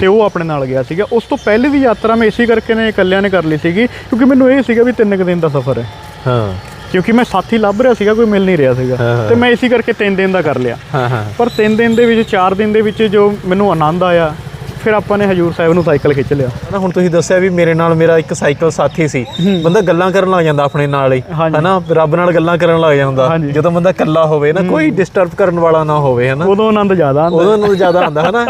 ਤੇ ਉਹ ਆਪਣੇ ਨਾਲ ਗਿਆ ਸੀਗਾ। ਉਸ ਤੋਂ ਪਹਿਲੇ ਦੀ ਯਾਤਰਾ ਮੈਂ ਇਸੇ ਕਰਕੇ ਨੇ ਇਕੱਲਿਆਂ ਨੇ ਕਰ ਲਈ ਸੀਗੀ ਕਿਉਂਕਿ ਮੈਨੂੰ ਇਹ ਸੀਗਾ ਵੀ ਤਿੰਨ ਕੁ ਦਿਨ ਦਾ ਸਫ਼ਰ ਹੈ। ਹਾਂ। ਕਿਉਂਕਿ ਮੈਂ ਸਾਥੀ ਲੱਭ ਰਿਹਾ ਸੀਗਾ ਕੋਈ ਮਿਲ ਨਹੀਂ ਰਿਹਾ ਸੀਗਾ। ਤੇ ਮੈਂ ਇਸੇ ਕਰਕੇ ਤਿੰਨ ਦਿਨ ਦਾ ਕਰ ਲਿਆ। ਹਾਂ ਹਾਂ। ਪਰ ਤਿੰਨ ਦਿਨ ਦੇ ਵਿੱਚ ਚਾਰ ਦਿਨ ਦੇ ਵਿੱਚ ਜੋ ਮੈਨੂੰ ਆਨੰਦ ਆਇਆ ਫਿਰ ਆਪਾਂ ਨੇ ਹਜੂਰ ਸਾਹਿਬ ਨੂੰ ਸਾਈਕਲ ਖਿੱਚ ਲਿਆ। ਨਾ ਹੁਣ ਤੁਸੀਂ ਦੱਸਿਆ ਵੀ ਮੇਰੇ ਨਾਲ ਮੇਰਾ ਇੱਕ ਸਾਈਕਲ ਸਾਥੀ ਸੀ। ਬੰਦਾ ਗੱਲਾਂ ਕਰਨ ਲੱਗ ਜਾਂਦਾ ਆਪਣੇ ਨਾਲ ਹੀ। ਹਨਾ ਰੱਬ ਨਾਲ ਗੱਲਾਂ ਕਰਨ ਲੱਗ ਜਾਂਦਾ। ਜਦੋਂ ਬੰਦਾ ਇਕੱਲਾ ਹੋਵੇ ਨਾ ਕੋਈ ਡਿਸਟਰਬ ਕਰਨ ਵਾਲਾ ਨਾ ਹੋਵੇ ਹਨਾ। ਉਦੋਂ ਆਨੰਦ ਜ਼ਿਆਦਾ ਆਉਂਦਾ। ਉਦੋਂ ਨੂੰ ਜ਼ਿਆਦਾ ਆਉਂਦਾ ਹਨਾ।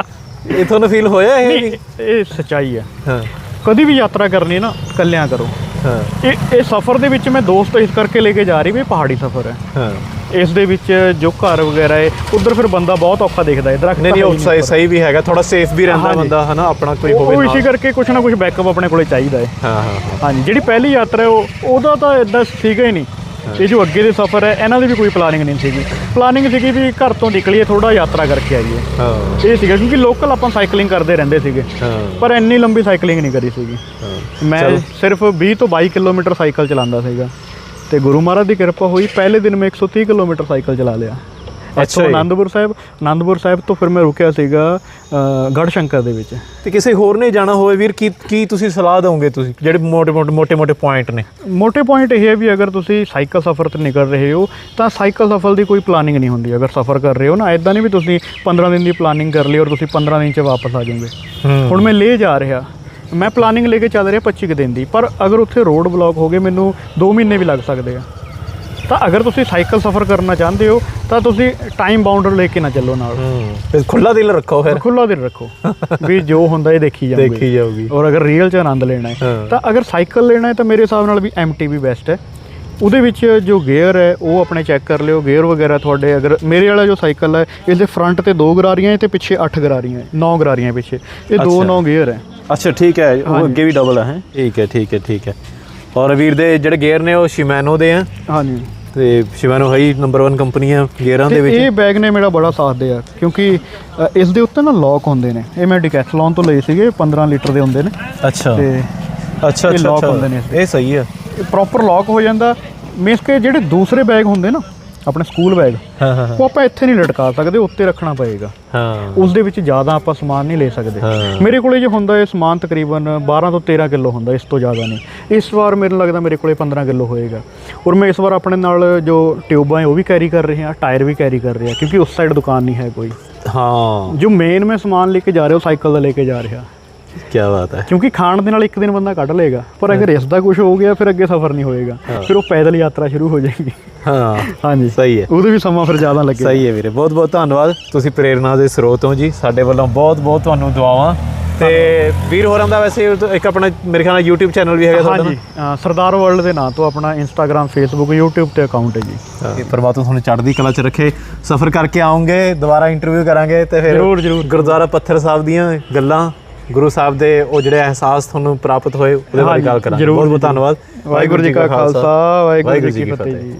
ਇਹ ਤੁਹਾਨੂੰ ਫੀਲ ਹੋਇਆ ਇਹ ਵੀ? ਇਹ ਸੱਚਾਈ ਹੈ ਹਾਂ। ਕਦੀ ਵੀ ਯਾਤਰਾ ਕਰਨੀ ਨਾ ਇਕੱਲਿਆਂ ਕਰੋ। ਹਾਂ। ਇਹ ਇਹ ਸਫ਼ਰ ਦੇ ਵਿੱਚ ਮੈਂ ਦੋਸਤ ਇਸ ਕਰਕੇ ਲੈ ਕੇ ਜਾ ਰਹੀ ਵੀ ਪਹਾੜੀ ਸਫ਼ਰ ਹੈ। ਹਾਂ। ਇਸ ਦੇ ਵਿੱਚ ਜੋ ਘਰ ਵਗੈਰਾ ਹੈ ਉਧਰ ਫਿਰ ਬੰਦਾ ਬਹੁਤ ਔਖਾ ਦਿਖਦਾ ਹੈ ਦਰਖਤ ਨਹੀਂ ਨਹੀਂ ਸਹੀ ਸਹੀ ਵੀ ਹੈਗਾ ਥੋੜਾ ਸੇਫ ਵੀ ਰਹਿੰਦਾ। ਬੰਦਾ ਹਨਾ ਆਪਣਾ ਕੋਈ ਹੋਵੇ ਉਹ ਇਸੇ ਕਰਕੇ ਕੁਛ ਨਾ ਕੁਛ ਬੈਕਅਪ ਆਪਣੇ ਕੋਲੇ ਚਾਹੀਦਾ ਹੈ। ਹਾਂ ਹਾਂ ਹਾਂ। ਜਿਹੜੀ ਪਹਿਲੀ ਯਾਤਰਾ ਉਹ ਉਹਦਾ ਤਾਂ ਇਦਾਂ ਸੀਗਾ ਹੀ ਨਹੀਂ। ਇਹ ਜੋ ਅੱਗੇ ਦੇ ਸਫ਼ਰ ਹੈ ਇਹਨਾਂ ਦੀ ਵੀ ਕੋਈ ਪਲਾਨਿੰਗ ਨਹੀਂ ਸੀਗੀ। ਪਲਾਨਿੰਗ ਸੀਗੀ ਵੀ ਘਰ ਤੋਂ ਨਿਕਲੀਏ ਥੋੜਾ ਯਾਤਰਾ ਕਰਕੇ ਆਈਏ। ਹਾਂ। ਇਹ ਸੀਗਾ ਕਿਉਂਕਿ ਲੋਕਲ ਆਪਾਂ ਸਾਈਕਲਿੰਗ ਕਰਦੇ ਰਹਿੰਦੇ ਸੀਗੇ। ਹਾਂ। ਪਰ ਇੰਨੀ ਲੰਬੀ ਸਾਈਕਲਿੰਗ ਨਹੀਂ ਕਰੀ ਸੀਗੀ। ਹਾਂ। ਮੈਂ ਸਿਰਫ 20 ਤੋਂ 22 ਕਿਲੋਮੀਟਰ ਸਾਈਕਲ ਚਲਾਉਂਦਾ ਸੀਗਾ। ਤੇ ਗੁਰੂ ਮਹਾਰਾਜ ਦੀ ਕਿਰਪਾ ਹੋਈ ਪਹਿਲੇ ਦਿਨ ਮੈਂ 130 ਕਿਲੋਮੀਟਰ ਸਾਈਕਲ ਚਲਾ ਲਿਆ। ਅੱਛਾ ਅਨੰਦਪੁਰ ਸਾਹਿਬ ਅਨੰਦਪੁਰ ਸਾਹਿਬ ਤੋਂ ਫਿਰ ਮੈਂ ਰੁਕਿਆ ਸੀਗਾ ਗੜ ਸ਼ੰਕਰ ਦੇ ਵਿੱਚ। ਤੇ ਕਿਸੇ ਹੋਰ ਨੇ ਜਾਣਾ ਹੋਵੇ ਵੀਰ ਕੀ ਕੀ ਤੁਸੀਂ ਸਲਾਹ ਦਿਓਗੇ ਤੁਸੀਂ? ਜਿਹੜੇ ਮੋਟੇ ਮੋਟੇ ਮੋਟੇ ਮੋਟੇ ਪੁਆਇੰਟ ਨੇ। ਮੋਟੇ ਪੁਆਇੰਟ ਇਹ ਹੈ ਵੀ ਅਗਰ ਤੁਸੀਂ ਸਾਈਕਲ ਸਫ਼ਰ ਤੇ ਨਿਕਲ ਰਹੇ ਹੋ ਤਾਂ ਸਾਈਕਲ ਸਫ਼ਰ ਦੀ ਕੋਈ ਪਲਾਨਿੰਗ ਨਹੀਂ ਹੁੰਦੀ। ਅਗਰ ਸਫ਼ਰ ਕਰ ਰਹੇ ਹੋ ਨਾ ਐਦਾਂ ਨਹੀਂ ਵੀ ਤੁਸੀਂ 15 ਦਿਨ ਦੀ ਪਲਾਨਿੰਗ ਕਰ ਲਈ ਔਰ ਤੁਸੀਂ 15 ਦਿਨ 'ਚ ਵਾਪਸ ਆ ਜਾਓਗੇ। ਹੁਣ ਮੈਂ ਲੈ ਜਾ ਰਿਹਾ। ਮੈਂ ਪਲਾਨਿੰਗ ਲੈ ਕੇ ਚੱਲ ਰਿਹਾ 25 ਦਿਨ ਦੀ ਪਰ ਅਗਰ ਉੱਥੇ ਰੋਡ ਬਲੌਕ ਹੋ ਗਏ ਮੈਨੂੰ 2 ਮਹੀਨੇ ਵੀ ਲੱਗ ਸਕਦੇ ਆ। ਤਾਂ ਅਗਰ ਤੁਸੀਂ ਸਾਈਕਲ ਸਫ਼ਰ ਕਰਨਾ ਚਾਹੁੰਦੇ ਹੋ ਤਾਂ ਤੁਸੀਂ ਟਾਈਮ ਬਾਉਂਡਰ ਲੈ ਕੇ ਨਾ ਚੱਲੋ ਨਾਲ। ਹੂੰ। ਖੁੱਲਾ ਦਿਲ ਰੱਖੋ ਫਿਰ। ਖੁੱਲਾ ਦਿਲ ਰੱਖੋ ਵੀ ਜੋ ਹੁੰਦਾ ਇਹ ਦੇਖੀ ਜਾਓਗੇ ਦੇਖੀ ਜਾਊਗੀ। ਔਰ ਅਗਰ ਰੀਅਲ ਚ ਆਨੰਦ ਲੈਣਾ ਹੈ। ਤਾਂ ਅਗਰ ਸਾਈਕਲ ਲੈਣਾ ਹੈ ਤਾਂ ਮੇਰੇ ਹਿਸਾਬ ਨਾਲ ਵੀ MTB ਬੈਸਟ ਹੈ। ਉਹਦੇ ਵਿੱਚ ਜੋ ਗੇਅਰ ਹੈ ਉਹ ਆਪਣੇ ਚੈੱਕ ਕਰ ਲਿਓ। ਗੇਅਰ ਵਗੈਰਾ ਤੁਹਾਡੇ ਅਗਰ ਮੇਰੇ ਵਾਲਾ ਜੋ ਸਾਈਕਲ ਹੈ ਇਸ ਦੇ ਫਰੰਟ ਤੇ 2 ਗਰਾਰੀਆਂ ਤੇ ਪਿੱਛੇ 8 ਗਰਾਰੀਆਂ ਹੈ 9 ਗਰਾਰੀਆਂ ਪਿੱਛੇ। ਇਹ ਦੋ ਅੱਛਾ। 9 ਗੇਅਰ ਹੈ। ਅੱਛਾ ਠੀਕ ਹੈ। ਉਹ। ਅੱਗੇ ਵੀ ਡਬਲ ਹੈ। ਠੀਕ ਹੈ ਠੀਕ ਹੈ ਠੀਕ ਹੈ। ਔਰ ਵੀਰ ਦੇ ਜਿਹੜੇ ਗੇਅਰ ਨੇ ਉਹ ਸ਼ਿਮੈਨੋ ਦੇ ਆ? ਹਾਂਜੀ। ਤੇ ਸ਼ਿਮੈਨੋ ਹੈ ਹੀ ਨੰਬਰ 1 ਕੰਪਨੀ ਆ ਗੇਅਰਾਂ ਦੇ ਵਿੱਚ। ਇਹ ਬੈਗ ਨੇ ਮੇਰਾ ਬੜਾ ਸਾਥ ਦਿਆ ਕਿਉਂਕਿ ਅ, ਇਸ ਦੇ ਉੱਤੇ ਨਾ ਲੌਕ ਹੁੰਦੇ ਨੇ। ਇਹ ਮੈਂ ਡਿਕੈਥਲੌਨ ਤੋਂ ਲਏ ਸੀਗੇ 15 ਲੀਟਰ ਦੇ ਹੁੰਦੇ ਨੇ। ਅੱਛਾ। ਤੇ ਅੱਛਾ ਇਹ ਅੱਛਾ lock। ਹੁੰਦੇ ਨੇ ਇਹ ਸਹੀ ਹੈ ਪ੍ਰੋਪਰ ਲੌਕ ਹੋ ਜਾਂਦਾ। ਮੀਨਸ ਕਿ ਜਿਹੜੇ ਦੂਸਰੇ ਬੈਗ ਹੁੰਦੇ ਨਾ ਆਪਣੇ ਸਕੂਲ ਬੈਗ। ਹਾਂ ਹਾਂ ਉਹ ਆਪਾਂ ਇੱਥੇ ਨਹੀਂ ਲਟਕਾ ਸਕਦੇ ਉੱਤੇ ਰੱਖਣਾ ਪਏਗਾ। ਹਾਂ। ਉਸ ਦੇ ਵਿੱਚ ਜ਼ਿਆਦਾ ਆਪਾਂ ਸਮਾਨ ਨਹੀਂ ਲੈ ਸਕਦੇ। ਮੇਰੇ ਕੋਲੇ ਜੋ ਹੁੰਦਾ ਇਹ ਸਮਾਨ ਤਕਰੀਬਨ 12 ਤੋਂ 13 ਕਿਲੋ ਹੁੰਦਾ ਇਸ ਤੋਂ ਜ਼ਿਆਦਾ ਨਹੀਂ। ਇਸ ਵਾਰ ਮੈਨੂੰ ਲੱਗਦਾ ਮੇਰੇ ਕੋਲੇ 15 ਕਿਲੋ ਹੋਏਗਾ। ਔਰ ਮੈਂ ਇਸ ਵਾਰ ਆਪਣੇ ਨਾਲ ਜੋ ਟਿਊਬਾਂ ਹੈ ਉਹ ਵੀ ਕੈਰੀ ਕਰ ਰਹੇ ਹਾਂ ਟਾਇਰ ਵੀ ਕੈਰੀ ਕਰ ਰਹੇ ਹਾਂ ਕਿਉਂਕਿ ਉਸ ਸਾਈਡ ਦੁਕਾਨ ਨਹੀਂ ਹੈ ਕੋਈ। ਹਾਂ। ਜੋ ਮੇਨ ਮੈਂ ਸਮਾਨ ਲੈ ਕੇ ਜਾ ਰਿਹਾ ਉਹ ਸਾਈਕਲ ਦਾ ਲੈ ਕੇ ਜਾ ਰਿਹਾ। ਕੀ ਬਾਤ ਹੈ। ਕਿਉਂਕਿ ਖਾਣ ਦੇ ਨਾਲ ਇੱਕ ਦਿਨ ਬੰਦਾ ਕੱਢ ਲਏਗਾ ਪਰ ਅਗਰ ਇਸ ਦਾ ਕੁਝ ਹੋ ਗਿਆ ਫਿਰ ਅੱਗੇ ਸਫ਼ਰ ਨਹੀਂ ਹੋਏਗਾ। ਫਿਰ ਉਹ ਪੈਦਲ ਯਾਤਰਾ ਸ਼ੁਰੂ ਹੋ ਜਾਏਗੀ। ਹਾਂ ਹਾਂਜੀ। ਸਹੀ ਹੈ। ਉਹਦੇ ਵੀ ਸਮਾਂ ਫਿਰ ਜ਼ਿਆਦਾ ਲੱਗੇ ਸਹੀ ਹੈ ਵੀਰੇ ਬਹੁਤ ਬਹੁਤ ਧੰਨਵਾਦ। ਤੁਸੀਂ ਪ੍ਰੇਰਣਾ ਦੇ ਸਰੋਤ ਹੋ ਜੀ। ਸਾਡੇ ਵੱਲੋਂ ਬਹੁਤ ਬਹੁਤ ਤੁਹਾਨੂੰ ਦੁਆਵਾਂ। ਤੇ ਵੀਰ ਹੋਰਾਂ ਦਾ ਵੈਸੇ ਇੱਕ ਆਪਣਾ ਮੇਰੇ ਖਿਆਲ ਨਾਲ YouTube ਚੈਨਲ ਵੀ ਹੈਗਾ ਤੁਹਾਡਾ ਹਾਂਜੀ ਸਰਦਾਰ ਵਰਲਡ ਦੇ ਨਾਂ ਤੋਂ ਆਪਣਾ ਇੰਸਟਾਗ੍ਰam ਫੇਸਬੁੱਕ YouTube ਤੇ ਅਕਾਊਂਟ ਹੈ ਜੀ। ਕਿ ਪਰਮਾਤਮਾ ਤੁਹਾਨੂੰ ਚੜ੍ਹਦੀ ਕਲਾ 'ਚ ਰੱਖੇ। ਸਫ਼ਰ ਕਰਕੇ ਆਉਂਗੇ ਦੁਬਾਰਾ ਇੰਟਰਵਿਊ ਕਰਾਂਗੇ ਤੇ ਫਿਰ ਜ਼ਰੂਰ, ਜ਼ਰੂਰ। ਗੁਰਦੁਆਰਾ ਪੱਥਰ ਸਾਹਿਬ ਦੀਆਂ ਗੱਲਾਂ ਗੁਰੂ ਸਾਹਿਬ ਦੇ ਉਹ ਜਿਹੜੇ ਅਹਿਸਾਸ ਤੁਹਾਨੂੰ ਪ੍ਰਾਪਤ ਹੋਏ ਉਹਦੇ ਬਾਰੇ ਗੱਲ ਕਰਾਂਗੇ। ਬਹੁਤ ਬਹੁਤ। ਧੰਨਵਾਦ। ਵਾਹਿਗੁਰੂ ਜੀ ਕਾ ਖਾਲਸਾ ਵਾਹਿਗੁਰੂ ਜੀ ਕੀ ਫਤਿਹ ਜੀ।